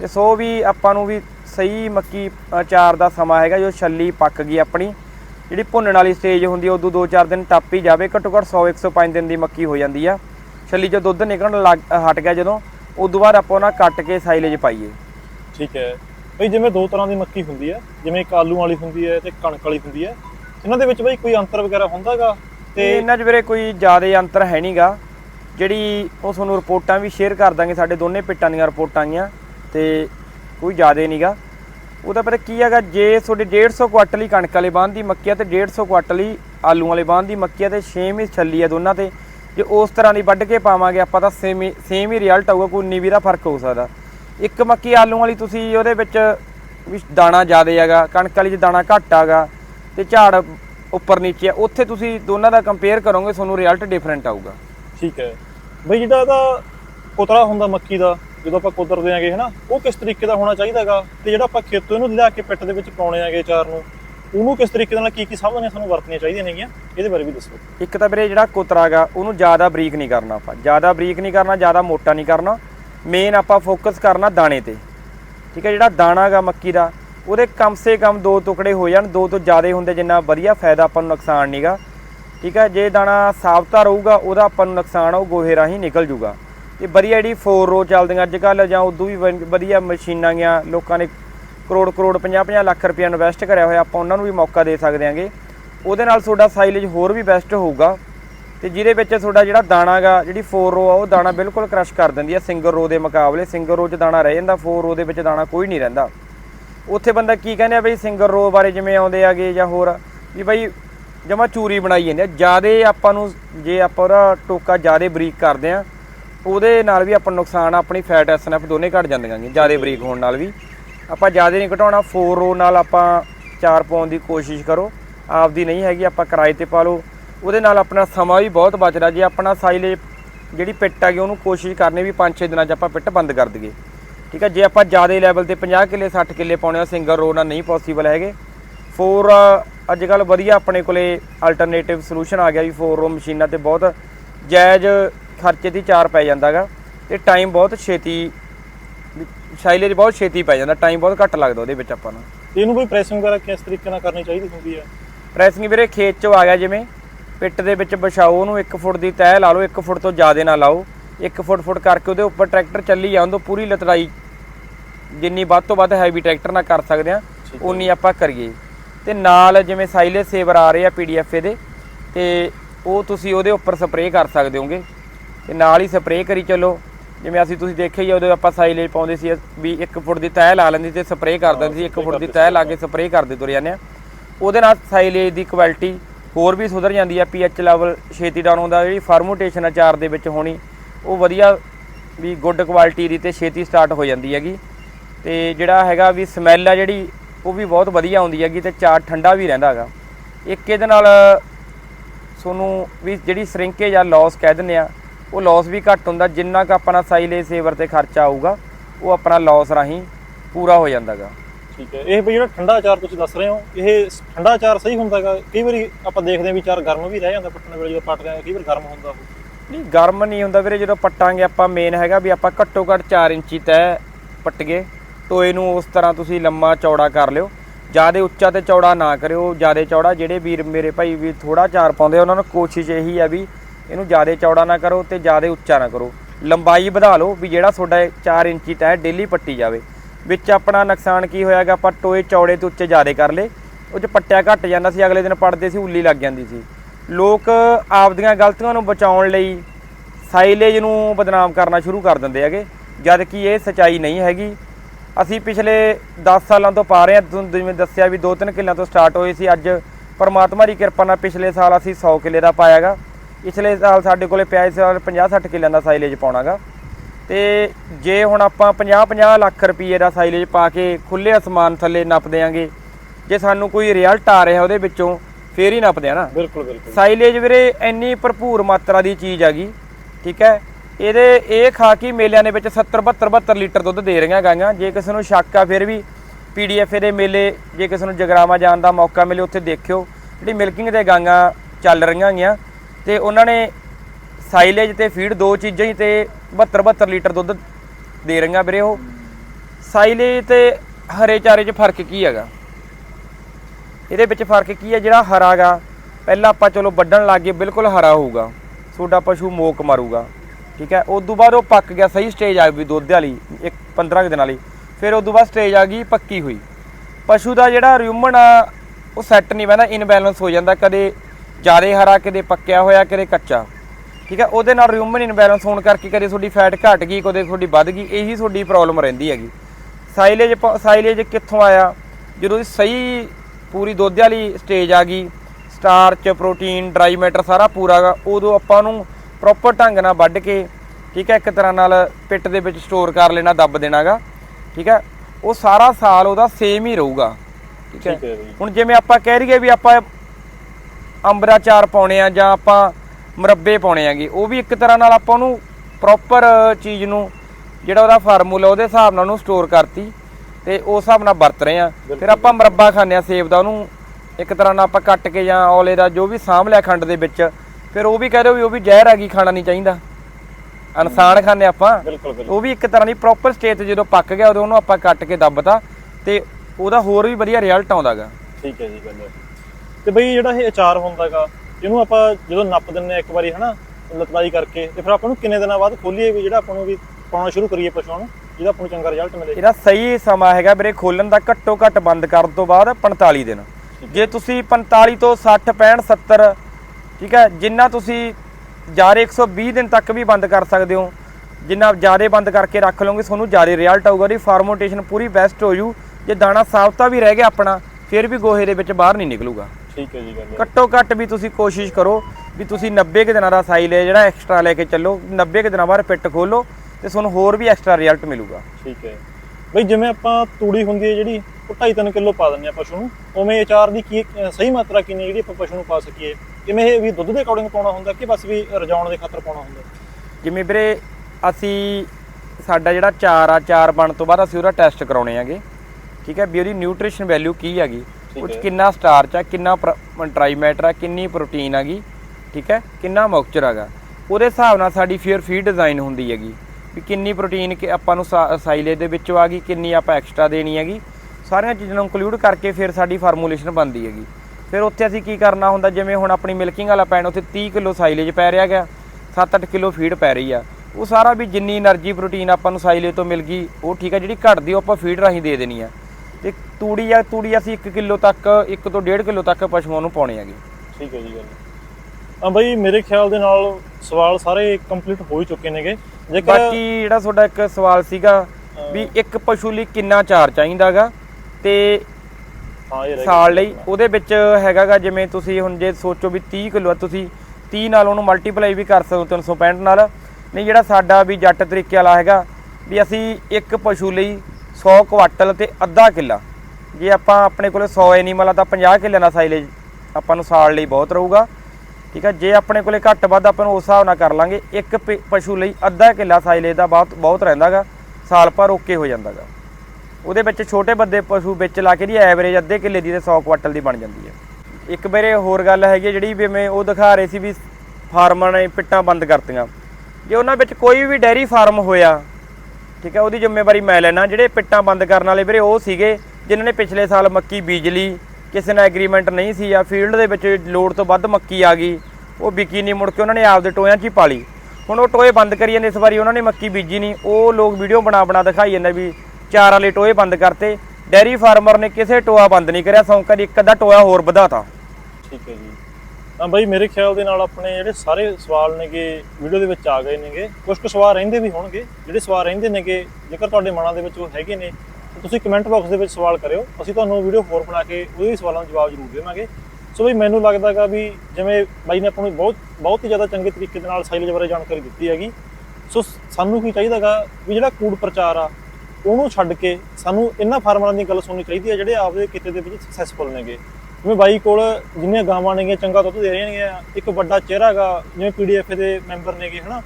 ਤੇ ਸੋ ਵੀ ਆਪਾਂ ਨੂੰ ਵੀ ਸਹੀ ਮੱਕੀ ਅਚਾਰ ਦਾ ਸਮਾਂ ਹੈਗਾ ਜੋ ਛੱਲੀ ਪੱਕ ਗਈ ਆਪਣੀ। ਜਿਹੜੀ ਭੁੰਨਣ ਵਾਲੀ ਸਟੇਜ ਹੁੰਦੀ ਉਦੋਂ 2-4 ਦਿਨ ਟੱਪ ਹੀ ਜਾਵੇ। ਘੱਟੋ ਘੱਟ 100-105 ਦਿਨ ਦੀ ਮੱਕੀ ਹੋ ਜਾਂਦੀ ਆ। ਛੱਲੀ 'ਚ ਦੁੱਧ ਨਿਕਲਣ ਲੱਗ ਹਟ ਗਿਆ ਜਦੋਂ ਉਦੋਂ ਬਾਅਦ ਆਪਾਂ ਉਹਨਾਂ ਕੱਟ ਕੇ ਸਾਈਲੇਜ ਪਾਈਏ। ਠੀਕ ਹੈ। ਬਈ ਜਿਵੇਂ ਦੋ ਤਰ੍ਹਾਂ ਦੀ ਮੱਕੀ ਹੁੰਦੀ ਹੈ ਜਿਵੇਂ ਇੱਕ ਆਲੂ ਵਾਲੀ ਹੁੰਦੀ ਹੈ ਤੇ ਕਣਕ ਵਾਲੀ ਹੁੰਦੀ ਹੈ। ਇਹਨਾਂ ਦੇ ਵਿੱਚ ਬਈ ਕੋਈ ਅੰਤਰ ਵਗੈਰਾ ਹੁੰਦਾਗਾ? ਤੇ ਇਹਨਾਂ 'ਚ ਵੀਰੇ ਕੋਈ ਜ਼ਿਆਦਾ ਅੰਤਰ ਹੈ ਨਹੀਂਗਾ ਜਿਹੜੀ ਉਹ ਤੁਹਾਨੂੰ ਰਿਪੋਰਟਾਂ ਵੀ ਸ਼ੇਅਰ ਕਰ ਦਾਂਗੇ ਸਾਡੇ ਦੋਨੇ ਪਿੱਟਾਂ ਦੀਆਂ ਰਿਪੋਰਟਾਂ ਆਈਆਂ। ਤੇ ਕੋਈ ਜ਼ਿਆਦਾ ਨਹੀਂਗਾ ਉਹਦਾ ਪਤਾ ਕੀ ਹੈਗਾ, ਜੇ ਤੁਹਾਡੇ 150 ਕੁਆਟਲੀ ਕਣਕ ਵਾਲੇ ਬਾਂਹ ਦੀ ਮੱਕੀ ਆ ਤੇ 150 ਕੁਆਟਲੀ ਆਲੂ ਵਾਲੇ ਬਾਂਹ ਦੀ ਮੱਕੀ ਆ ਤੇ 6 ਹੀ ਛੱਲੀ ਆ ਦੋਨਾਂ ਤੇ। ਜੇ ਉਸ ਤਰ੍ਹਾਂ ਦੀ ਵੱਢ ਕੇ ਪਾਵਾਂਗੇ, ਆਪਾਂ ਤਾਂ ਸੇਮ ਹੀ ਸੇਮ ਹੀ ਰਿਜ਼ਲਟ ਆਊਗਾ, ਕੋਈ 19 ਦਾ ਫ਼ਰਕ ਹੋ ਸਕਦਾ। ਇੱਕ ਮੱਕੀ ਆਲੂ ਵਾਲੀ ਤੁਸੀਂ ਉਹਦੇ ਵਿੱਚ ਵੀ ਦਾਣਾ ਜ਼ਿਆਦਾ ਹੈਗਾ, ਕਣਕ ਵਾਲੀ 'ਚ ਦਾਣਾ ਘੱਟ ਹੈਗਾ ਤੇ ਝਾੜ ਉੱਪਰ ਨੀਚੇ ਆ, ਉੱਥੇ ਤੁਸੀਂ ਦੋਨਾਂ ਦਾ ਕੰਪੇਅਰ ਕਰੋਗੇ, ਤੁਹਾਨੂੰ ਰਿਜ਼ਲਟ ਡਿਫਰੈਂਟ ਆਊਗਾ। ਠੀਕ ਹੈ। ਬਈ ਜਿਹੜਾ ਇਹਦਾ ਕੁਤਰਾ ਹੁੰਦਾ ਮੱਕੀ ਦਾ ਜਦੋਂ ਆਪਾਂ ਕੁਤਰਦੇ ਆਂਗੇ, ਹਨਾ, ਉਹ ਕਿਸ ਤਰੀਕੇ ਦਾ ਹੋਣਾ ਚਾਹੀਦਾਗਾ ਤੇ ਜਿਹੜਾ ਆਪਾਂ ਖੇਤੋਂ ਇਹਨੂੰ ਲਿਆ ਕੇ ਪਿੱਟ ਦੇ ਵਿੱਚ ਪਾਉਣੇ ਆਂਗੇ ਚਾਰ ਨੂੰ, ਉਹਨੂੰ ਕਿਸ ਤਰੀਕੇ ਨਾਲ ਕੀ ਕੀ ਸਾਵਧਾਨੀਆਂ ਸਾਨੂੰ ਵਰਤਣੀਆਂ ਚਾਹੀਦੀਆਂ ਨੇਗੀਆਂ, ਇਹਦੇ ਬਾਰੇ ਵੀ ਦੱਸੋ। ਇੱਕ ਤਾਂ ਵੀਰੇ ਜਿਹੜਾ ਕੁਤਰਾ ਗਾ ਉਹਨੂੰ ਜ਼ਿਆਦਾ ਬਰੀਕ ਨਹੀਂ ਕਰਨਾ ਆਪਾਂ, ਜ਼ਿਆਦਾ ਬਰੀਕ ਨਹੀਂ ਕਰਨਾ, ਜ਼ਿਆਦਾ ਮੋਟਾ ਨਹੀਂ ਕਰਨਾ ਮੇਨ ਆਪਾਂ ਫੋਕਸ ਕਰਨਾ ਦਾਣੇ ਤੇ। ਠੀਕ ਹੈ, ਜਿਹੜਾ ਦਾਣਾ ਗਾ ਮੱਕੀ ਦਾ, ਉਹਦੇ ਕਮ ਸੇ ਕਮ ਦੋ ਟੁਕੜੇ ਹੋ ਜਾਣ, ਦੋ ਤੋਂ ਜ਼ਿਆਦਾ ਹੁੰਦੇ ਜਿੰਨਾ ਵਧੀਆ ਫਾਇਦਾ ਆਪਾਂ ਨੂੰ ਨੁਕਸਾਨ ਨਹੀਂਗਾ ਠੀਕ ਹੈ, ਜੇ ਦਾਣਾ ਸਾਬਤਾ ਰਹੂਗਾ, ਉਹਦਾ ਆਪਾਂ ਨੂੰ ਨੁਕਸਾਨ ਉਹ ਗੋਹੇ ਰਾਹੀਂ ਨਿਕਲ ਜੂਗਾ। ਤੇ ਵਧੀਆ ਜਿਹੜੀ 4 ਰੋ ਚੱਲਦੀਆਂ ਅੱਜ ਕੱਲ ਜਾਂ ਉਦੋਂ ਵੀ ਵ- ਵਧੀਆ ਮਸ਼ੀਨਾਂ ਗੀਆਂ, ਲੋਕਾਂ ਨੇ ਕਰੋੜ ਕਰੋੜ 50 50 ਲੱਖ ਰੁਪਏ ਇਨਵੈਸਟ ਕਰਿਆ ਹੋਇਆ, ਆਪਾਂ ਉਹਨਾਂ ਨੂੰ ਵੀ ਮੌਕਾ ਦੇ ਸਕਦੇ ਆਂਗੇ ਉਹਦੇ ਨਾਲ ਤੁਹਾਡਾ ਸਾਈਲੇਜ ਹੋਰ ਵੀ ਬੈਸਟ ਹੋਊਗਾ ਤੇ ਜਿਹਦੇ ਵਿੱਚ ਤੁਹਾਡਾ ਜਿਹੜਾ ਦਾਣਾ ਗਾ, ਜਿਹੜੀ 4 ਰੋ ਆ, ਉਹ ਦਾਣਾ ਬਿਲਕੁਲ ਕ੍ਰਸ਼ ਕਰ ਦਿੰਦੀ ਆ ਸਿੰਗਲ ਰੋ ਦੇ ਮੁਕਾਬਲੇ। ਸਿੰਗਲ ਰੋ 'ਚ ਦਾਣਾ ਰਹਿ ਜਾਂਦਾ 4 ਰੋ ਦੇ ਵਿੱਚ ਦਾਣਾ ਕੋਈ ਨਹੀਂ ਰਹਿੰਦਾ। ਉੱਥੇ ਬੰਦਾ ਕੀ ਕਹਿੰਦੇ ਆ ਬਈ ਸਿੰਗਲ ਰੋ ਬਾਰੇ ਜਿਵੇਂ ਆਉਂਦੇ ਆਗੇ ਜਾਂ ਹੋਰ, ਵੀ ਬਈ ਜਮਾ ਚੂਰੀ ਬਣਾਈ ਜਾਂਦੇ ਆ। ਜਿਆਦੇ ਆਪਾਂ ਨੂੰ, ਜੇ ਆਪਾਂ ਉਹਦਾ ਟੋਕਾ ਜਿਆਦੇ ਬਰੀਕ ਕਰਦੇ ਆ ਉਹਦੇ ਨਾਲ ਵੀ ਆਪਾਂ ਨੂੰ ਨੁਕਸਾਨ ਆ, ਆਪਣੀ ਫੈਟ ਐਸਐਨਐਫ ਦੋਨੇ ਘਟ ਜਾਂਦੀਆਂ ਨੇ ਜਿਆਦੇ ਬਰੀਕ ਹੋਣ ਨਾਲ ਵੀ। ਆਪਾਂ ਜਿਆਦੇ ਨਹੀਂ ਘਟਾਉਣਾ 4 ਰੋ ਨਾਲ ਆਪਾਂ 4 ਪਾਉਣ ਦੀ ਕੋਸ਼ਿਸ਼ ਕਰੋ। ਆਪਦੀ ਨਹੀਂ ਹੈਗੀ ਆਪਾਂ ਕਿਰਾਏ ਤੇ ਪਾ ਲਓ। ਉਹਦੇ ਨਾਲ ਆਪਣਾ ਸਮਾਂ ਵੀ ਬਹੁਤ ਬਚਦਾ ਜੇ ਆਪਣਾ ਸਾਈਲੇਜ ਜਿਹੜੀ ਪਿੱਟ ਹੈਗੀ ਉਹਨੂੰ ਕੋਸ਼ਿਸ਼ ਕਰਨੀ ਵੀ 5-6 ਦਿਨਾਂ 'ਚ ਆਪਾਂ ਪਿੱਟ ਬੰਦ ਕਰ ਦਈਏ। ਠੀਕ ਹੈ ਜੇ ਆਪਾਂ ਜ਼ਿਆਦਾ ਲੈਵਲ ਤੇ 50 ਕਿੱਲੇ 60 ਕਿੱਲੇ ਪਾਉਣੇ ਆ ਸਿੰਗਲ ਰੋ ਨਾਲ ਨਹੀਂ ਪੋਸੀਬਲ ਹੈਗੇ। 4 ਅੱਜ ਕੱਲ ਵਧੀਆ ਆਪਣੇ ਕੋਲੇ ਅਲਟਰਨੇਟਿਵ ਸੋਲੂਸ਼ਨ ਆ ਗਿਆ ਵੀ 4 ਰੋ ਮਸ਼ੀਨਾਂ ਤੇ ਬਹੁਤ ਜਾਇਜ਼ ਖਰਚੇ ਦੀ ਚਾਰ ਪੈ ਜਾਂਦਾਗਾ ਤੇ ਟਾਈਮ ਬਹੁਤ ਛੇਤੀ ਸਾਈਲੇਜ ਬਹੁਤ ਛੇਤੀ ਪੈ ਜਾਂਦਾ ਟਾਈਮ ਬਹੁਤ ਘੱਟ ਲੱਗਦਾ ਉਹਦੇ ਵਿੱਚ ਆਪਾਂ ਨੂੰ। ਇਹਨੂੰ ਕੋਈ ਪ੍ਰੈਸਿੰਗ ਵਗੈਰਾ ਕਿਸ ਤਰੀਕੇ ਨਾਲ ਕਰਨੀ ਚਾਹੀਦੀ ਹੁੰਦੀ ਹੈ ਪ੍ਰੈਸਿੰਗ ਵੀਰੇ ਖੇਤ ਚੋਂ ਆ ਗਿਆ ਜਿਵੇਂ ਪਿੱਟ ਦੇ ਵਿੱਚ ਵਿਛਾਓ ਉਹਨੂੰ 1 ਫੁੱਟ ਦੀ ਤਹਿ ਲਾ ਲਓ 1 ਫੁੱਟ ਤੋਂ ਜ਼ਿਆਦਾ ਨਾ ਲਾਓ 1 ਫੁੱਟ ਫੁੱਟ ਕਰਕੇ ਉਹਦੇ ਉੱਪਰ ਟਰੈਕਟਰ ਚੱਲੀ ਜਾਣ ਤੋਂ ਪੂਰੀ ਲਤੜਾਈ ਜਿੰਨੀ ਵੱਧ ਤੋਂ ਵੱਧ ਹੈਵੀ ਟਰੈਕਟਰ ਨਾਲ ਕਰ ਸਕਦੇ ਆ। ਉਨੀ ਆਪਾਂ ਕਰੀਏ। ਤੇ ਨਾਲ ਜਿਵੇਂ ਸਾਈਲੇ ਸੇਵਰ ਆ ਰਹੇ ਆ ਪੀਡੀਐਫ ਦੇ ਤੇ ਉਹ ਤੁਸੀਂ ਉਹਦੇ ਉੱਪਰ ਸਪਰੇਅ ਕਰ ਸਕਦੇ ਹੋਗੇ। ਤੇ ਨਾਲ ਹੀ ਸਪਰੇਅ ਕਰੀ ਚੱਲੋ। ਜਿਵੇਂ ਅਸੀਂ ਤੁਸੀਂ ਦੇਖਿਆ ਹੀ ਉਦੋਂ ਆਪਾਂ ਸਾਈਲੇਜ ਪਾਉਂਦੇ ਸੀ ਵੀ 1 ਫੁੱਟ ਦੀ ਤਹਿ ਲਾ ਲੈਂਦੀ ਤੇ ਸਪਰੇਅ ਕਰ ਦਿੰਦੇ ਸੀ 1 ਫੁੱਟ ਦੀ ਤਹਿ ਲਾ ਕੇ ਸਪਰੇਅ ਕਰਦੇ ਤੁਰ ਜਾਂਦੇ ਆ। ਉਹਦੇ ਨਾਲ ਸਾਈਲੇਜ ਦੀ ਕੁਆਲਿਟੀ ਹੋਰ ਵੀ ਸੁਧਰ ਜਾਂਦੀ ਆ ਪੀਐਚ ਲੈਵਲ ਛੇਤੀ ਡਾਊਨ ਹੁੰਦਾ ਜਿਹੜੀ ਫਰਮੂਟੇਸ਼ਨ ਆਚਾਰ ਦੇ ਵਿੱਚ ਹੋਣੀ ਉਹ ਵਧੀਆ ਵੀ ਗੁੱਡ ਕੁਆਲਿਟੀ ਦੀ ਤੇ ਛੇਤੀ ਸਟਾਰਟ ਹੋ ਜਾਂਦੀ ਹੈਗੀ। ਤੇ ਜਿਹੜਾ ਹੈਗਾ ਵੀ ਸਮੈਲ ਆ ਜਿਹੜੀ ਉਹ ਵੀ ਬਹੁਤ ਵਧੀਆ ਆਉਂਦੀ ਹੈਗੀ ਤੇ ਚਾਰ ਠੰਡਾ ਵੀ ਰਹਿੰਦਾ ਹੈਗਾ। ਇੱਕ ਇਹਦੇ ਨਾਲ ਤੁਹਾਨੂੰ ਵੀ ਜਿਹੜੀ ਸ਼ਰਿੰਕੇਜ ਆ ਲਾਸ ਕਹਿ ਦਿੰਦੇ ਆ ਉਹ ਲਾਸ ਵੀ ਘੱਟ ਹੁੰਦਾ ਜਿੰਨਾ ਕ ਆਪਣਾ ਸਾਈਲੇ ਸੇਵਰ ਤੇ ਖਰਚਾ ਆਊਗਾ ਉਹ ਆਪਣਾ ਲਾਸ ਰਾਹੀਂ ਪੂਰਾ ਹੋ ਜਾਂਦਾਗਾ। ਠੀਕ ਹੈ। ਇਹ ਬਈ ਜਿਹੜਾ ਠੰਡਾ ਅਚਾਰ ਤੁਸੀਂ ਦੱਸ ਰਹੇ ਹੋ ਇਹ ਠੰਡਾ ਅਚਾਰ ਸਹੀ ਹੁੰਦਾ ਹੈਗਾ ਕਈ ਵਾਰੀ ਆਪਾਂ ਦੇਖਦੇ ਹਾਂ ਵੀ ਅਚਾਰ ਗਰਮ ਵੀ ਰਹਿ ਜਾਂਦਾ ਪੱਟਣ ਵੇਲੇ ਜਦੋਂ ਪੱਟਦੇ ਆ ਕਈ ਵਾਰ ਗਰਮ ਹੁੰਦਾ ਉਹ। ਨਹੀਂ ਗਰਮ ਨਹੀਂ ਹੁੰਦਾ ਵੀਰੇ ਜਦੋਂ ਪੱਟਾਂਗੇ ਆਪਾਂ ਮੇਨ ਹੈਗਾ ਵੀ ਆਪਾਂ ਘੱਟੋ ਘੱਟ 4 ਇੰਚੀ ਤੈ ਪੱਟੀਏ ਟੋਏ ਨੂੰ ਉਸ ਤਰ੍ਹਾਂ ਤੁਸੀਂ ਲੰਮਾ ਚੌੜਾ ਕਰ ਲਿਓ। ਜ਼ਿਆਦਾ ਉੱਚਾ ਤੇ ਚੌੜਾ ਨਾ ਕਰਿਓ ਜ਼ਿਆਦਾ ਚੌੜਾ। ਜਿਹੜੇ ਵੀਰ ਮੇਰੇ ਭਾਈ ਵੀ ਥੋੜਾ ਚਾਰ ਪਾਉਂਦੇ ਆ, ਉਹਨਾਂ ਨੂੰ ਕੋਸ਼ਿਸ਼ ਇਹੀ ਆ ਵੀ ਇਹਨੂੰ ਜ਼ਿਆਦਾ ਚੌੜਾ ਨਾ ਕਰੋ ਤੇ ਜ਼ਿਆਦਾ ਉੱਚਾ ਨਾ ਕਰੋ। ਲੰਬਾਈ ਵਧਾ ਲਓ ਵੀ ਜਿਹੜਾ ਤੁਹਾਡਾ 4 ਇੰਚੀ ਤੈ ਡੇਲੀ ਪੱਟੀ ਜਾਵੇ। ਵਿੱਚ ਆਪਣਾ ਨੁਕਸਾਨ ਕੀ ਹੋਇਆਗਾ, ਆਪਾਂ ਟੋਏ ਚੌੜੇ ਤੇ ਉੱਚੇ ਜ਼ਿਆਦਾ ਕਰ ਲਏ। ਉਹ ਚ ਪੱਟਿਆ ਘਟ ਜਾਂਦਾ ਸੀ, ਅਗਲੇ ਦਿਨ ਪੜਦੇ ਸੀ, ਉੱਲੀ ਲੱਗ ਜਾਂਦੀ ਸੀ। ਲੋਕ ਆਪਦੀਆਂ ਗਲਤੀਆਂ ਨੂੰ ਬਚਾਉਣ ਲਈ ਸਾਈਲੇਜ ਨੂੰ ਬਦਨਾਮ ਕਰਨਾ ਸ਼ੁਰੂ ਕਰ ਦਿੰਦੇ ਹੈਗੇ। ਜਦ ਕਿ ਇਹ ਸਚਾਈ ਨਹੀਂ ਹੈਗੀ। ਅਸੀਂ ਪਿਛਲੇ 10 ਸਾਲਾਂ ਤੋਂ ਪਾ ਰਹੇ ਹਾਂ। ਤੁਹਾਨੂੰ ਜਿਵੇਂ ਦੱਸਿਆ ਵੀ 2-3 ਕਿੱਲਿਆਂ ਤੋਂ ਸਟਾਰਟ ਹੋਏ ਸੀ ਅੱਜ। ਪਰਮਾਤਮਾ ਦੀ ਕਿਰਪਾ ਨਾਲ ਪਿਛਲੇ ਸਾਲ ਅਸੀਂ 100 ਕਿੱਲੇ ਦਾ ਪਾਇਆਗਾ ਪਿਛਲੇ ਸਾਲ ਸਾਡੇ ਕੋਲੇ ਪਿਆ ਇਸ ਸਾਲ 50-60 ਕਿੱਲਿਆਂ ਦਾ ਸਾਈਲੇਜ ਪਾਉਣਾਗਾ। ਤੇ ਜੇ ਹੁਣ ਆਪਾਂ 50-50 ਲੱਖ ਰੁਪਏ ਦਾ ਸਾਈਲੇਜ ਪਾ ਕੇ ਖੁੱਲੇ ਅਸਮਾਨ ਥੱਲੇ ਨੱਪ ਦਿਆਂਗੇ ਜੇ ਸਾਨੂੰ ਕੋਈ ਰਿਜ਼ਲਟ ਆ ਰਿਹਾ ਉਹਦੇ ਵਿੱਚੋਂ ਫੇਰ ਹੀ ਨੱਪਦੇ ਆ ਨਾ। ਬਿਲਕੁਲ ਬਿਲਕੁਲ। ਸਾਈਲੇਜ ਵੀਰੇ ਇੰਨੀ ਭਰਪੂਰ ਮਾਤਰਾ ਦੀ ਚੀਜ਼ ਹੈਗੀ ਠੀਕ ਹੈ? ਇਹਦੇ ਇਹ ਖਾ ਕੇ ਮੇਲਿਆਂ ਦੇ ਵਿੱਚ 70 72 72 ਲੀਟਰ ਦੁੱਧ ਦੇ ਰਹੀਆਂ ਗਾਈਆਂ। ਜੇ ਕਿਸੇ ਨੂੰ ਸ਼ੱਕ ਆ ਫਿਰ ਵੀ ਪੀਡੀਐਫ ਦੇ ਮੇਲੇ ਜੇ ਕਿਸੇ ਨੂੰ ਜਗਰਾਵਾ ਜਾਣ ਦਾ ਮੌਕਾ ਮਿਲੇ ਉੱਥੇ ਦੇਖਿਓ। ਜਿਹੜੀ ਮਿਲਕਿੰਗ ਦੇ ਗਾਈਆਂ ਚੱਲ ਰਹੀਆਂ ਗੀਆਂ ਤੇ ਉਹਨਾਂ ਨੇ ਸਾਈਲੇਜ ਤੇ ਫੀਡ ਦੋ ਚੀਜ਼ਾਂ ਹੀ ਤੇ 72 72 ਲੀਟਰ ਦੁੱਧ ਦੇ ਰਹੀਆਂ ਵੀਰੇ ਉਹ। ਸਾਈਲੇਜ ਤੇ ਹਰੇ ਚਾਰੇ 'ਚ ਫ਼ਰਕ ਕੀ ਹੈਗਾ? ਇਹਦੇ ਵਿੱਚ ਫ਼ਰਕ ਕੀ ਹੈ? ਜਿਹੜਾ ਹਰਾ ਗਾ, ਪਹਿਲਾਂ ਆਪਾਂ ਚਲੋ ਵੱਢਣ ਲੱਗ ਗਏ, ਬਿਲਕੁਲ ਹਰਾ ਹੋਊਗਾ। ਤੁਹਾਡਾ ਪਸ਼ੂ ਮੋਕ ਮਾਰੂਗਾ, ਠੀਕ ਹੈ? ਉਸ ਤੋਂ ਬਾਅਦ ਉਹ ਪੱਕ ਗਿਆ, ਸਹੀ ਸਟੇਜ ਆ ਗਈ ਦੁੱਧ ਵਾਲੀ, ਇੱਕ 15 ਕੁ ਦਿਨਾਂ ਲਈ। ਫਿਰ ਉਸ ਤੋਂ ਬਾਅਦ ਸਟੇਜ ਆ ਗਈ, ਪੱਕੀ ਹੋਈ। ਪਸ਼ੂ ਦਾ ਜਿਹੜਾ ਰਿਊਮਨ ਆ, ਉਹ ਸੈੱਟ ਨਹੀਂ ਬਹਿੰਦਾ ਇਨਬੈਲੈਂਸ ਹੋ ਜਾਂਦਾ। ਕਦੇ ਜ਼ਿਆਦਾ ਹਰਾ ਕਦੇ ਪੱਕਿਆ ਹੋਇਆ ਕਦੇ ਕੱਚਾ। ਠੀਕ ਹੈ ਉਹਦੇ ਨਾਲ ਰਿਊਮਨ ਇਨਬੈਲੈਂਸ ਹੋਣ ਕਰਕੇ ਕਦੇ ਤੁਹਾਡੀ ਫੈਟ ਘਟ ਗਈ ਕਦੇ ਤੁਹਾਡੀ ਵੱਧ ਗਈ ਇਹੀ ਤੁਹਾਡੀ ਪ੍ਰੋਬਲਮ ਰਹਿੰਦੀ ਹੈਗੀ। ਸਾਈਲੇਜ ਸਾਈਲੇਜ ਕਿੱਥੋਂ ਆਇਆ? ਜਦੋਂ ਸਹੀ ਪੂਰੀ ਦੁੱਧ ਵਾਲੀ ਸਟੇਜ ਆ ਗਈ ਸਟਾਰਚ ਪ੍ਰੋਟੀਨ ਡਰਾਈ ਮੈਟਰ ਸਾਰਾ ਪੂਰਾ ਗਾ ਉਦੋਂ ਆਪਾਂ ਨੂੰ ਪ੍ਰੋਪਰ ਢੰਗ ਨਾਲ ਵੱਢ ਕੇ ਠੀਕ ਹੈ ਇੱਕ ਤਰ੍ਹਾਂ ਨਾਲ ਪਿੱਟ ਦੇ ਵਿੱਚ ਸਟੋਰ ਕਰ ਲੈਣਾ ਦੱਬ ਦੇਣਾਗਾ ਠੀਕ ਹੈ ਉਹ ਸਾਰਾ ਸਾਲ ਉਹਦਾ ਸੇਮ ਹੀ ਰਹੂਗਾ। ਠੀਕ ਹੈ ਹੁਣ ਜਿਵੇਂ ਆਪਾਂ ਕਹਿ ਰਹੀਏ ਵੀ ਆਪਾਂ ਅੰਬਰਾ ਚਾਰ ਪਾਉਣੇ ਆ ਜਾਂ ਆਪਾਂ ਮੁਰੱਬੇ ਪਾਉਣੇ ਆਗੇ ਉਹ ਵੀ ਇੱਕ ਤਰ੍ਹਾਂ ਨਾਲ ਆਪਾਂ ਉਹਨੂੰ ਪ੍ਰੋਪਰ ਚੀਜ਼ ਨੂੰ ਜਿਹੜਾ ਉਹਦਾ ਫਾਰਮੂਲਾ ਉਹਦੇ ਹਿਸਾਬ ਨਾਲ ਉਹਨੂੰ ਸਟੋਰ ਕਰਤੀ ਤੇ ਉਸ ਹਿਸਾਬ ਨਾਲ ਵਰਤ ਰਹੇ ਆ। ਫਿਰ ਆਪਾਂ ਮੁਰੱਬਾ ਖਾਂਦੇ ਆ ਸੇਬ ਦਾ ਉਹਨੂੰ ਇੱਕ ਤਰ੍ਹਾਂ ਨਾਲ ਆਪਾਂ ਕੱਟ ਕੇ ਜਾਂ ਔਲੇ ਦਾ ਜੋ ਵੀ ਸਾਂਭ ਲਿਆ ਖੰਡ ਦੇ ਵਿੱਚ ਫਿਰ ਉਹ ਵੀ ਕਹਿ ਦਿਓ ਵੀ ਉਹ ਵੀ ਜ਼ਹਿਰ ਹੈਗੀ ਖਾਣਾ ਨਹੀਂ ਚਾਹੀਦਾ। ਇਨਸਾਨ ਖਾਂਦੇ ਆਪਾਂ। ਉਹ ਵੀ ਇੱਕ ਤਰ੍ਹਾਂ ਦੀ ਪ੍ਰੋਪਰ ਸਟੇਜ ਤੇ ਜਦੋਂ ਪੱਕ ਗਿਆ ਉਦੋਂ ਉਹਨੂੰ ਆਪਾਂ ਕੱਟ ਕੇ ਦੱਬਤਾ ਤੇ ਉਹਦਾ ਹੋਰ ਵੀ ਵਧੀਆ ਰਿਜ਼ਲਟ ਆਉਂਦਾਗਾ। ਠੀਕ ਹੈ ਜੀ ਗੱਲ ਤੇ ਬਈ ਜਿਹੜਾ ਇਹ ਅਚਾਰ ਹੁੰਦਾਗਾ ਇਹਨੂੰ ਆਪਾਂ ਜਦੋਂ ਨੱਪ ਦਿੰਨੇ ਆ ਇੱਕ ਵਾਰੀ ਹਨਾ ਲਤਲਾਈ ਕਰਕੇ ਤੇ ਫਿਰ ਆਪਾਂ ਨੂੰ ਕਿੰਨੇ ਦਿਨਾਂ ਬਾਅਦ ਖੋਲੀਏ ਵੀ ਜਿਹੜਾ ਆਪਾਂ ਨੂੰ ਵੀ ਪਾਉਣਾ ਸ਼ੁਰੂ ਕਰੀਏ ਪਸ਼ੂਆਂ ਨੂੰ ਜਿਹਦਾ ਆਪਾਂ ਨੂੰ ਚੰਗਾ ਰਿਜ਼ਲਟ ਮਿਲੇ। ਇਹਦਾ ਸਹੀ ਸਮਾਂ ਹੈਗਾ ਵੀਰੇ ਖੋਲਣ ਦਾ ਘੱਟੋ ਘੱਟ ਬੰਦ ਕਰਨ ਤੋਂ ਬਾਅਦ 45 ਦਿਨ। ਜੇ ਤੁਸੀਂ 45 ਤੋਂ 60 65 70 ਠੀਕ ਹੈ ਜਿੰਨਾ ਤੁਸੀਂ ਜਾਰੇ 120 ਦਿਨ ਤੱਕ ਵੀ ਬੰਦ ਕਰ ਸਕਦੇ ਹੋ ਜਿੰਨਾ ਜ਼ਿਆਦਾ ਬੰਦ ਕਰਕੇ ਰੱਖ ਲਓਗੇ ਤੁਹਾਨੂੰ ਜ਼ਿਆਦਾ ਰਿਜ਼ਲਟ ਆਊਗਾ ਉਹਦੀ ਫਾਰਮੋਟੇਸ਼ਨ ਪੂਰੀ ਬੈਸਟ ਹੋ ਜੂ। ਜੇ ਦਾਣਾ ਸਾਫਤਾ ਵੀ ਰਹਿ ਗਿਆ ਆਪਣਾ ਫਿਰ ਵੀ ਗੋਹੇ ਦੇ ਵਿੱਚ ਬਾਹਰ ਨਹੀਂ ਨਿਕਲੂਗਾ। ਠੀਕ ਹੈ ਜੀ ਗੱਲ ਘੱਟੋ ਘੱਟ ਵੀ ਤੁਸੀਂ ਕੋਸ਼ਿਸ਼ ਕਰੋ ਵੀ ਤੁਸੀਂ 90 ਕੁ ਦਿਨਾਂ ਦਾ ਸਾਈਲ ਹੈ ਜਿਹੜਾ ਐਕਸਟਰਾ ਲੈ ਕੇ ਚੱਲੋ 90 ਕੁ ਦਿਨਾਂ ਬਾਅਦ ਪਿੱਟ ਖੋਲੋ ਤੇ ਤੁਹਾਨੂੰ ਹੋਰ ਵੀ ਐਕਸਟਰਾ ਰਿਜ਼ਲਟ ਮਿਲੂਗਾ। ਠੀਕ ਹੈ। ਬਈ ਜਿਵੇਂ ਆਪਾਂ ਤੂੜੀ ਹੁੰਦੀ ਹੈ ਜਿਹੜੀ ਉਹ 2.5 ਕਿਲੋ ਪਾ ਦਿੰਦੇ ਆ ਪਸ਼ੂ ਨੂੰ। ਉਵੇਂ ਅਚਾਰ ਦੀ ਕੀ ਸਹੀ ਮਾਤਰਾ ਕਿੰਨੀ ਜਿਹੜੀ ਆਪਾਂ ਪਸ਼ੂ ਨੂੰ ਪਾ ਸਕੀਏ? ਕਿਵੇਂ ਇਹ ਵੀ ਦੁੱਧ ਦੇ ਅਕੋਰਡਿੰਗ ਪਾਉਣਾ ਹੁੰਦਾ ਕਿ ਬਸ ਵੀ ਰਜਾਉਣ ਦੇ ਖਾਤਰ ਪਾਉਣਾ ਹੁੰਦਾ? ਜਿਵੇਂ ਵੀਰੇ ਅਸੀਂ ਸਾਡਾ ਜਿਹੜਾ ਚਾਰ ਆ ਚਾਰ ਬਣ ਤੋਂ ਬਾਅਦ ਅਸੀਂ ਉਹਦਾ ਟੈਸਟ ਕਰਾਉਣੇ ਆਗੇ ਠੀਕ ਹੈ ਵੀ ਉਹਦੀ ਨਿਊਟ੍ਰੀਸ਼ਨ ਵੈਲਿਊ ਕੀ ਹੈਗੀ। ਉਹ 'ਚ ਕਿੰਨਾ ਸਟਾਰਚ ਆ ਕਿੰਨਾ ਟ੍ਰਾਈਮੈਟਰ ਆ ਕਿੰਨੀ ਪ੍ਰੋਟੀਨ ਆਗੀ ਠੀਕ ਹੈ? ਕਿੰਨਾ ਮੌਕਚਰ ਆਗਾ ਉਹਦੇ ਹਿਸਾਬ ਨਾਲ ਸਾਡੀ ਫਿਰ ਫੀਡ ਡਿਜ਼ਾਈਨ ਹੁੰਦੀ ਹੈਗੀ ਵੀ ਕਿੰਨੀ ਪ੍ਰੋਟੀਨ ਕਿ ਆਪਾਂ ਨੂੰ ਸਾਈਲੇਜ ਦੇ ਵਿੱਚੋਂ ਆ ਗਈ ਕਿੰਨੀ ਆਪਾਂ ਐਕਸਟਰਾ ਦੇਣੀ ਹੈਗੀ। ਸਾਰੀਆਂ ਚੀਜ਼ਾਂ ਨੂੰ ਇਨਕਲੂਡ ਕਰਕੇ ਫਿਰ ਸਾਡੀ ਫਾਰਮੂਲੇਸ਼ਨ ਬਣਦੀ ਹੈਗੀ। ਫਿਰ ਉੱਥੇ ਅਸੀਂ ਕੀ ਕਰਨਾ ਹੁੰਦਾ ਜਿਵੇਂ ਹੁਣ ਆਪਣੀ ਮਿਲਕਿੰਗ ਵਾਲਾ ਪੈਣ ਉੱਥੇ 30 ਕਿਲੋ ਸਾਈਲੇਜ ਪੈ ਰਿਹਾ ਗਿਆ 7-8 ਕਿਲੋ ਫੀਡ ਪੈ ਰਹੀ ਆ। ਉਹ ਸਾਰਾ ਵੀ ਜਿੰਨੀ એનર્ਜੀ ਪ੍ਰੋਟੀਨ ਆਪਾਂ ਨੂੰ ਸਾਈਲੇ ਤੋਂ ਮਿਲ ਗਈ ਉਹ ਠੀਕ ਆ ਜਿਹੜੀ ਘਟਦੀ ਉਹ ਆਪਾਂ ਫੀਡ ਰਾਹੀਂ ਦੇ ਦੇਣੀ ਆ। ਤੇ ਤੂੜੀ ਆ ਤੂੜੀ ਅਸੀਂ 1 ਕਿਲੋ ਤੱਕ 1 ਤੋਂ 1.5 ਕਿਲੋ ਤੱਕ ਪਸ਼ੂਆਂ ਨੂੰ ਪਾਉਣੀ ਹੈਗੀ। ਠੀਕ ਹੈ ਜੀ ਗੱਲ। ਆ ਬਈ ਮੇਰੇ ਖਿਆਲ ਦੇ ਨਾਲ ਸਵਾਲ ਸਾਰੇ ਕੰਪਲੀਟ ਹੋ ਹੀ ਚੁੱਕੇ ਨੇਗੇ। ਜੇਕਰ ਬਾਕੀ ਜਿਹੜਾ ਤੁਹਾਡਾ ਇੱਕ ਸਵਾਲ ਸੀਗਾ ਵੀ ਇੱਕ ਪਸ਼ੂ ਲਈ ਕਿੰਨਾ ਚਾਰ ਚਾਹੀਦਾਗਾ ਤੇ ਹਾਂ ਇਹ ਰਹਿ ਗਿਆ। ਸਾਲ ਲਈ ਉਹਦੇ ਵਿੱਚ ਹੈਗਾਗਾ ਜਿਵੇਂ ਤੁਸੀਂ ਹੁਣ ਜੇ ਸੋਚੋ ਵੀ 30 ਕਿਲੋ ਆ ਤੁਸੀਂ 30 ਨਾਲ ਉਹਨੂੰ ਮਲਟੀਪਲਾਈ ਵੀ ਕਰ ਸਕਦੇ ਹੋ 365 ਨਾਲ। ਨਹੀਂ ਜਿਹੜਾ ਸਾਡਾ ਵੀ ਜੱਟ ਤਰੀਕੇ ਵਾਲਾ ਹੈਗਾ ਵੀ ਅਸੀਂ ਇੱਕ ਪਸ਼ੂ ਲਈ 100 ਕੁਆਟਲ ਤੇ ਅੱਧਾ ਕਿੱਲਾ। ਜੇ ਆਪਾਂ ਆਪਣੇ ਕੋਲੇ 100 ਐਨੀਮਲ ਆ ਤਾਂ 50 ਕਿੱਲੇ ਦਾ ਸਾਈਲੇਜ ਆਪਾਂ ਨੂੰ ਸਾਲ ਲਈ ਬਹੁਤ ਰਹੂਗਾ। ਠੀਕ ਆ, ਜੇ ਆਪਣੇ ਕੋਲੇ ਘੱਟ ਵੱਧ ਆਪਾਂ ਨੂੰ ਉਸ ਹਿਸਾਬ ਨਾਲ ਕਰ ਲਾਂਗੇ, ਇੱਕ ਪ- ਪਸ਼ੂ ਲਈ ਅੱਧਾ ਕਿੱਲਾ ਸਾਈਲੇਜ ਦਾ ਬਹੁਤ ਬਹੁਤ ਰਹਿੰਦਾਗਾ, ਸਾਲ ਭਰ ਓਕੇ ਹੋ ਜਾਂਦਾਗਾ। ਉਹਦੇ ਵਿੱਚ ਛੋਟੇ ਵੱਡੇ ਪਸ਼ੂ ਵਿੱਚ ਲਾ ਕੇ ਦੀ ਐਵਰੇਜ ਅੱਧੇ ਕਿੱਲੇ ਦੀ ਤੇ 100 ਕੁਆਟਲ ਦੀ ਬਣ ਜਾਂਦੀ ਹੈ ਇੱਕ ਮੇਰੇ ਹੋਰ ਗੱਲ ਹੈਗੀ ਹੈ ਜਿਹੜੀ ਵੀ ਮੈਂ ਉਹ ਦਿਖਾ ਰਹੇ ਸੀ ਵੀ ਫਾਰਮਾਂ ਨੇ ਪਿੱਟਾਂ ਬੰਦ ਕਰਤੀਆਂ। ਜੇ ਉਹਨਾਂ ਵਿੱਚ ਕੋਈ ਵੀ ਡੈਰੀ ਫਾਰਮ ਹੋਇਆ ਠੀਕ ਹੈ, ਉਹਦੀ ਜ਼ਿੰਮੇਵਾਰੀ ਮੈਂ ਲੈਣਾ ਜਿਹੜੇ ਪਿੱਟਾਂ ਬੰਦ ਕਰਨ ਵਾਲੇ ਵੀਰੇ, ਉਹ ਸੀਗੇ, ਜਿਨ੍ਹਾਂ ਨੇ ਪਿਛਲੇ ਸਾਲ ਮੱਕੀ ਬੀਜ ਲਈ। ਕਿਸੇ ਨਾਲ ਐਗਰੀਮੈਂਟ ਨਹੀਂ ਸੀ, ਜਾਂ ਫੀਲਡ ਦੇ ਵਿੱਚ ਲੋੜ ਤੋਂ ਵੱਧ ਮੱਕੀ ਆ ਗਈ। ਉਹ ਵਿਕੀ ਨਹੀਂ ਮੁੜ ਕੇ ਉਹਨਾਂ ਨੇ ਆਪਦੇ ਟੋਇਆਂ 'ਚ ਹੀ ਪਾਲੀ ਹੁਣ ਉਹ ਟੋਏ ਬੰਦ ਕਰੀ ਜਾਂਦੇ, ਇਸ ਵਾਰੀ ਉਹਨਾਂ ਨੇ ਮੱਕੀ ਬੀਜੀ ਨਹੀਂ। ਉਹ ਲੋਕ ਵੀਡੀਓ ਬਣਾ ਬਣਾ ਦਿਖਾਈ ਜਾਂਦੇ ਵੀ ਚਾਰ ਵਾਲੇ ਟੋਏ ਬੰਦ ਕਰਤੇ। ਡੈਰੀ ਫਾਰਮਰ ਨੇ ਕਿਸੇ ਟੋਆ ਬੰਦ ਨਹੀਂ ਕਰਿਆ ਸੌਂਕਾ ਦੀ ਇੱਕ ਅੱਧਾ ਟੋਆ ਹੋਰ ਵਧਾਤਾ। ਠੀਕ ਹੈ ਜੀ। ਤਾਂ ਬਾਈ ਮੇਰੇ ਖਿਆਲ ਦੇ ਨਾਲ ਆਪਣੇ ਜਿਹੜੇ ਸਾਰੇ ਸਵਾਲ ਨੇਗੇ, ਵੀਡੀਓ ਦੇ ਵਿੱਚ ਆ ਗਏ ਨੇਗੇ। ਕੁਝ ਕੁ ਸਵਾਲ ਰਹਿੰਦੇ ਵੀ ਹੋਣਗੇ। ਜਿਹੜੇ ਸਵਾਲ ਰਹਿੰਦੇ ਨੇਗੇ, ਜੇਕਰ ਤੁਹਾਡੇ ਮਨਾਂ ਦੇ ਵਿੱਚ ਉਹ ਹੈਗੇ ਨੇ, ਤਾਂ ਤੁਸੀਂ ਕਮੈਂਟ ਬਾਕਸ ਦੇ ਵਿੱਚ ਸਵਾਲ ਕਰਿਓ। ਅਸੀਂ ਤੁਹਾਨੂੰ ਵੀਡੀਓ ਹੋਰ ਬਣਾ ਕੇ ਉਹਦੇ ਸਵਾਲਾਂ ਦਾ ਜਵਾਬ ਜ਼ਰੂਰ ਦੇਵਾਂਗੇ। ਸੋ ਬਈ ਮੈਨੂੰ ਲੱਗਦਾਗਾ ਵੀ ਜਿਵੇਂ ਬਾਈ ਨੇ ਆਪਾਂ ਨੂੰ ਬਹੁਤ ਬਹੁਤ ਹੀ ਜ਼ਿਆਦਾ ਚੰਗੇ ਤਰੀਕੇ ਦੇ ਨਾਲ ਸਾਈਲੇਜ ਬਾਰੇ ਜਾਣਕਾਰੀ ਦਿੱਤੀ ਹੈਗੀ। ਸੋ ਸਾਨੂੰ ਕੀ ਚਾਹੀਦਾਗਾ ਵੀ ਜਿਹੜਾ ਕੂੜ ਪ੍ਰਚਾਰ ਆ, ਉਹਨੂੰ ਛੱਡ ਕੇ ਸਾਨੂੰ ਇਹਨਾਂ ਫਾਰਮਰਾਂ ਦੀ ਗੱਲ ਸੁਣਨੀ ਚਾਹੀਦੀ ਹੈ ਜਿਹੜੇ ਆਪਦੇ ਕਿਤੇ ਦੇ ਵਿੱਚ ਸਕਸੈਸਫੁਲ ਨੇਗੇ। ਜਿਵੇਂ ਬਾਈ ਕੋਲ ਜਿੰਨੀਆਂ ਗਾਵਾਂ ਨੇਗੀਆਂ, ਚੰਗਾ ਦੁੱਧ ਦੇ ਰਹੀਆਂ ਨੇ ਇੱਕ ਵੱਡਾ ਚਿਹਰਾ ਹੈਗਾ, ਜਿਵੇਂ ਪੀਡੀਐਫ ਦੇ ਮੈਂਬਰ ਨੇਗੇ, ਹਨਾ?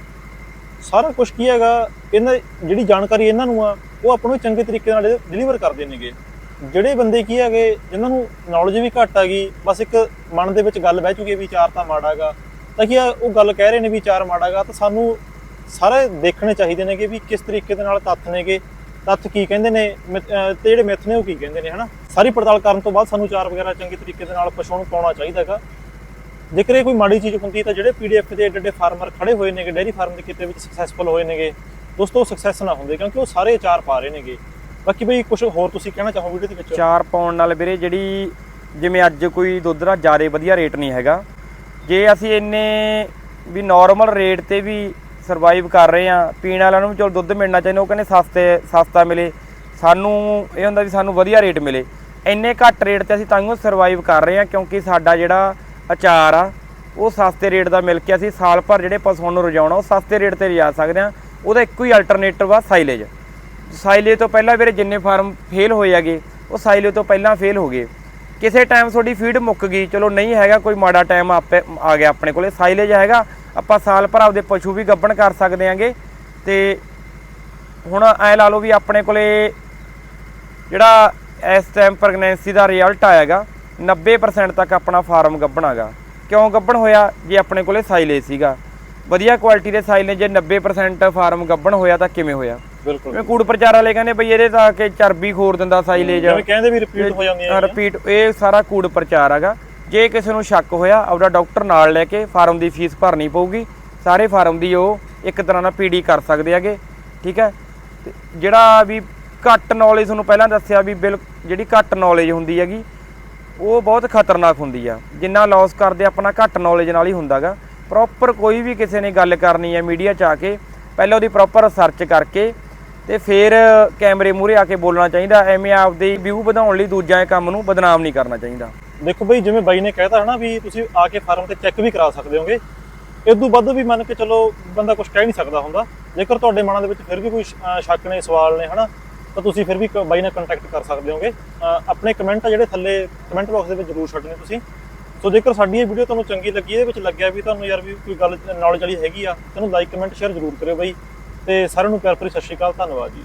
ਸਾਰਾ ਕੁਝ ਕੀ ਹੈਗਾ, ਇਹਨਾਂ ਜਿਹੜੀ ਜਾਣਕਾਰੀ ਇਹਨਾਂ ਨੂੰ ਆ, ਉਹ ਆਪਾਂ ਨੂੰ ਚੰਗੇ ਤਰੀਕੇ ਨਾਲ ਡਿਲੀਵਰ ਕਰਦੇ ਨੇਗੇ। ਜਿਹੜੇ ਬੰਦੇ ਕੀ ਹੈਗੇ, ਜਿਨ੍ਹਾਂ ਨੂੰ ਨੌਲੇਜ ਵੀ ਘੱਟ ਆ ਗਈ ਬਸ ਇੱਕ ਮਨ ਦੇ ਵਿੱਚ ਗੱਲ ਬਹਿ ਚੁੱਕੀ ਹੈ ਵੀ ਚਾਰ ਤਾਂ ਮਾੜਾਗਾ ਤਾਂ ਕੀ ਆ, ਉਹ ਗੱਲ ਕਹਿ ਰਹੇ ਨੇ ਵੀ ਚਾਰ ਮਾੜਾਗਾ ਤਾਂ ਸਾਨੂੰ ਸਾਰੇ ਦੇਖਣੇ ਚਾਹੀਦੇ ਨੇਗੇ ਵੀ ਕਿਸ ਤਰੀਕੇ ਦੇ ਨਾਲ ਤੱਥ ਨੇਗੇ, ਤੱਥ ਕੀ ਕਹਿੰਦੇ ਨੇ, ਮਿੱਥ- ਅਹ ਤੇ ਜਿਹੜੇ ਮਿੱਥ ਨੇ ਉਹ ਕੀ ਕਹਿੰਦੇ ਨੇ, ਹਨਾ? ਸਾਰੀ ਪੜਤਾਲ ਕਰਨ ਤੋਂ ਬਾਅਦ ਸਾਨੂੰ ਚਾਰ ਵਗੈਰਾ ਚੰਗੇ ਤਰੀਕੇ ਦੇ ਨਾਲ ਪਸ਼ੂਆਂ ਨੂੰ ਪਾਉਣਾ ਚਾਹੀਦਾ ਹੈਗਾ। ਜੇਕਰ ਇਹ ਕੋਈ ਮਾੜੀ ਚੀਜ਼ ਹੁੰਦੀ ਤਾਂ ਜਿਹੜੇ ਪੀਡੀਐਫ ਦੇ ਏਡੇ ਏਡੇ ਫਾਰਮਰ ਖੜੇ ਹੋਏ ਨੇਗੇ, ਡੇਅਰੀ ਫਾਰਮ ਦੇ ਕਿਤੇ ਵਿੱਚ ਸਕਸੈਸਫੁਲ ਹੋਏ ਨੇਗੇ, ਦੋਸਤੋ ਸਕਸੈਸ ਨਾ ਹੁੰਦੇ ਕਿਉਂਕਿ ਉਹ ਸਾਰੇ ਚਾਰ ਪਾ ਰਹੇ ਨੇਗੇ। ਬਾਕੀ ਬਈ ਕੁਝ ਹੋਰ ਤੁਸੀਂ ਕਹਿਣਾ ਚਾਹੋ ਵੀਡੀਓ ਦੇ ਵਿੱਚ? ਚਾਰ ਪਾਉਣ ਨਾਲ ਵੀਰੇ ਜਿਹੜੀ ਜਿਵੇਂ ਅੱਜ ਕੋਈ ਦੁੱਧ ਦਾ ਜ਼ਿਆਦਾ ਵਧੀਆ ਰੇਟ ਨਹੀਂ ਹੈਗਾ। ਜੇ ਅਸੀਂ ਇੰਨੇ ਵੀ ਨਾਰਮਲ ਰੇਟ ਤੇ ਵੀ ਸਰਵਾਈਵ ਕਰ ਰਹੇ ਆ ਪੀਣ ਵਾਲਿਆਂ ਨੂੰ ਵੀ ਚਲੋ ਦੁੱਧ ਮਿਲਣਾ ਚਾਹੀਦਾ, ਉਹ ਕਹਿੰਦੇ ਸਸਤੇ, ਸਸਤਾ ਮਿਲੇ। ਸਾਨੂੰ ਇਹ ਹੁੰਦਾ ਵੀ ਸਾਨੂੰ ਵਧੀਆ ਰੇਟ ਮਿਲੇ। ਇੰਨੇ ਘੱਟ ਰੇਟ ਤੇ ਅਸੀਂ ਤਾਂਹੀਓ ਸਰਵਾਈਵ ਕਰ ਰਹੇ ਹਾਂ, ਕਿਉਂਕਿ ਸਾਡਾ ਜਿਹੜਾ ਅਚਾਰ ਆ, ਉਹ ਸਸਤੇ ਰੇਟ ਦਾ ਮਿਲ ਕੇ ਅਸੀਂ ਸਾਲ ਭਰ ਜਿਹੜੇ ਪਸ਼ੂਆਂ ਨੂੰ ਰਜਾਉਣਾ, ਉਹ ਸਸਤੇ ਰੇਟ ਤੇ ਰਜਾ ਸਕਦੇ ਹਾਂ। ਉਹਦਾ ਇੱਕੋ ਹੀ ਅਲਟਰਨੇਟਿਵ ਆ ਸਾਈਲੇਜ ਸਾਈਲੇ ਤੋਂ ਪਹਿਲਾਂ ਵੀਰੇ ਜਿੰਨੇ ਫਾਰਮ ਫੇਲ ਹੋਏ ਹੈਗੇ, ਉਹ ਸਾਈਲੇ ਤੋਂ ਪਹਿਲਾਂ ਫੇਲ ਹੋ ਗਏ। ਕਿਸੇ ਟਾਈਮ ਤੁਹਾਡੀ ਫੀਡ ਮੁੱਕ ਗਈ, ਚਲੋ ਨਹੀਂ ਹੈਗਾ, ਕੋਈ ਮਾੜਾ ਟਾਈਮ ਆਪੇ ਆ ਗਿਆ ਆਪਣੇ ਕੋਲੇ। ਸਾਈਲੇਜ ਹੈਗਾ, ਆਪਾਂ ਸਾਲ ਭਰ ਆਪਦੇ ਪਸ਼ੂ ਵੀ ਗੱਬਣ ਕਰ ਸਕਦੇ ਆਂਗੇ ਤੇ ਹੁਣ ਐ ਲਾ ਲਓ ਵੀ ਆਪਣੇ ਕੋਲੇ ਜਿਹੜਾ ਇਸ ਟਾਈਮ ਪ੍ਰੈਗਨੈਂਸੀ ਦਾ ਰਿਜ਼ਲਟ ਆਏਗਾ 90% ਤੱਕ ਆਪਣਾ ਫਾਰਮ ਗੱਭਣਾਗਾ। ਕਿਉਂ ਗੱਭਣ ਹੋਇਆ? ਜੇ ਆਪਣੇ ਕੋਲੇ ਸਾਈਲੇਜ ਸੀਗਾ। ਵਧੀਆ ਕੁਆਲਿਟੀ ਦੇ ਸਾਈਲੇਜ ਜੇ 90% ਫਾਰਮ ਗੱਭਣ ਹੋਇਆ ਤਾਂ ਕਿਵੇਂ ਹੋਇਆ? ਬਿਲਕੁਲ। ਜਿਵੇਂ ਕੂੜ ਪ੍ਰਚਾਰ ਵਾਲੇ ਕਹਿੰਦੇ ਬਈ ਇਹਦੇ ਤਾਂ ਕਿ ਚਰਬੀ ਖੋਰ ਦਿੰਦਾ ਸਾਈਲੇਜ ਜਿਵੇਂ ਕਹਿੰਦੇ ਵੀ ਰਿਪੀਟ ਹੋ ਜਾਂਦੀਆਂ ਹੈਗੀਆਂ। ਰਿਪੀਟ ਇਹ ਸਾਰਾ ਕੂੜ ਪ੍ਰਚਾਰ ਹੈਗਾ ਜੇ ਕਿਸੇ ਨੂੰ ਸ਼ੱਕ ਹੋਇਆ ਆਪਦਾ ਡਾਕਟਰ ਨਾਲ ਲੈ ਕੇ ਫਾਰਮ ਦੀ ਫੀਸ ਭਰਨੀ ਪਊਗੀ। ਸਾਰੇ ਫਾਰਮ ਦੀ ਉਹ ਇੱਕ ਤਰ੍ਹਾਂ ਨਾਲ ਪੀਡੀ ਕਰ ਸਕਦੇ ਹੈਗੇ ਠੀਕ ਹੈ? ਜਿਹੜਾ ਵੀ ਘੱਟ ਨੌਲੇਜ ਤੁਹਾਨੂੰ ਪਹਿਲਾਂ ਦੱਸਿਆ ਵੀ ਬਿਲ, ਜਿਹੜੀ ਘੱਟ ਨੌਲੇਜ ਹੁੰਦੀ ਹੈਗੀ, ਉਹ ਬਹੁਤ ਖਤਰਨਾਕ ਹੁੰਦੀ ਆ। ਜਿੰਨਾ ਲਾਸ ਕਰਦੇ, ਆਪਣਾ ਘੱਟ ਨੌਲੇਜ ਨਾਲ ਹੀ ਹੁੰਦਾਗਾ। ਪ੍ਰੋਪਰ ਕੋਈ ਵੀ ਕਿਸੇ ਨੇ ਗੱਲ ਕਰਨੀ ਹੈ ਮੀਡੀਆ 'ਚ ਆ ਕੇ, ਪਹਿਲਾਂ ਉਹਦੀ ਪ੍ਰੋਪਰ ਰਿਸਰਚ ਕਰਕੇ ਤੇ ਫਿਰ ਕੈਮਰੇ ਮੂਹਰੇ ਆ ਕੇ ਬੋਲਣਾ ਚਾਹੀਦਾ। ਐਵੇਂ ਆਪਦੇ ਵਿਊ ਵਧਾਉਣ ਲਈ ਦੂਜਿਆਂ ਇਹ ਕੰਮ ਨੂੰ ਬਦਨਾਮ ਨਹੀਂ ਕਰਨਾ ਚਾਹੀਦਾ। ਦੇਖੋ ਬਈ, ਜਿਵੇਂ ਬਾਈ ਨੇ ਕਹਿਤਾ ਹਨਾ ਵੀ ਤੁਸੀਂ ਆ ਕੇ ਫਾਰਮ ਤੇ ਚੈੱਕ ਵੀ ਕਰਾ ਸਕਦੇ ਹੋਗੇ। ਇਸ ਤੋਂ ਵੱਧ ਵੀ ਮੰਨ ਕੇ ਚਲੋ ਬੰਦਾ ਕੁਝ ਕਹਿ ਨਹੀਂ ਸਕਦਾ ਹੁੰਦਾ। ਜੇਕਰ ਤੁਹਾਡੇ ਮਨਾਂ ਦੇ ਵਿੱਚ ਫਿਰ ਵੀ ਕੋਈ ਸ਼ੱਕ ਨੇ, ਸਵਾਲ ਨੇ ਹਨਾ ਤਾਂ ਤੁਸੀਂ ਫਿਰ ਵੀ ਕ- ਬਾਈ ਨਾਲ ਕੰਟੈਕਟ ਕਰ ਸਕਦੇ ਹੋਗੇ। ਆਪਣੇ ਕਮੈਂਟ ਆ ਜਿਹੜੇ ਥੱਲੇ ਕਮੈਂਟ ਬਾਕਸ ਦੇ ਵਿੱਚ ਜ਼ਰੂਰ ਛੱਡਣੇ ਤੁਸੀਂ। ਸੋ ਜੇਕਰ ਸਾਡੀ ਇਹ ਵੀਡੀਓ ਤੁਹਾਨੂੰ ਚੰਗੀ ਲੱਗੀ, ਇਹਦੇ ਵਿੱਚ ਲੱਗਿਆ ਵੀ ਤੁਹਾਨੂੰ ਯਾਰ ਵੀ ਕੋਈ ਗੱਲ ਨੌਲੇਜ ਵਾਲੀ ਹੈਗੀ ਆ, ਤੈਨੂੰ ਲਾਈਕ ਕਮੈਂਟ ਸ਼ੇਅਰ ਜ਼ਰੂਰ ਕਰਿਓ ਬਾਈ। ਤੇ ਸਾਰਿਆਂ ਨੂੰ ਪਿਆਰ ਭਰੀ ਸਤਿ ਸ਼੍ਰੀ ਅਕਾਲ, ਧੰਨਵਾਦ ਜੀ।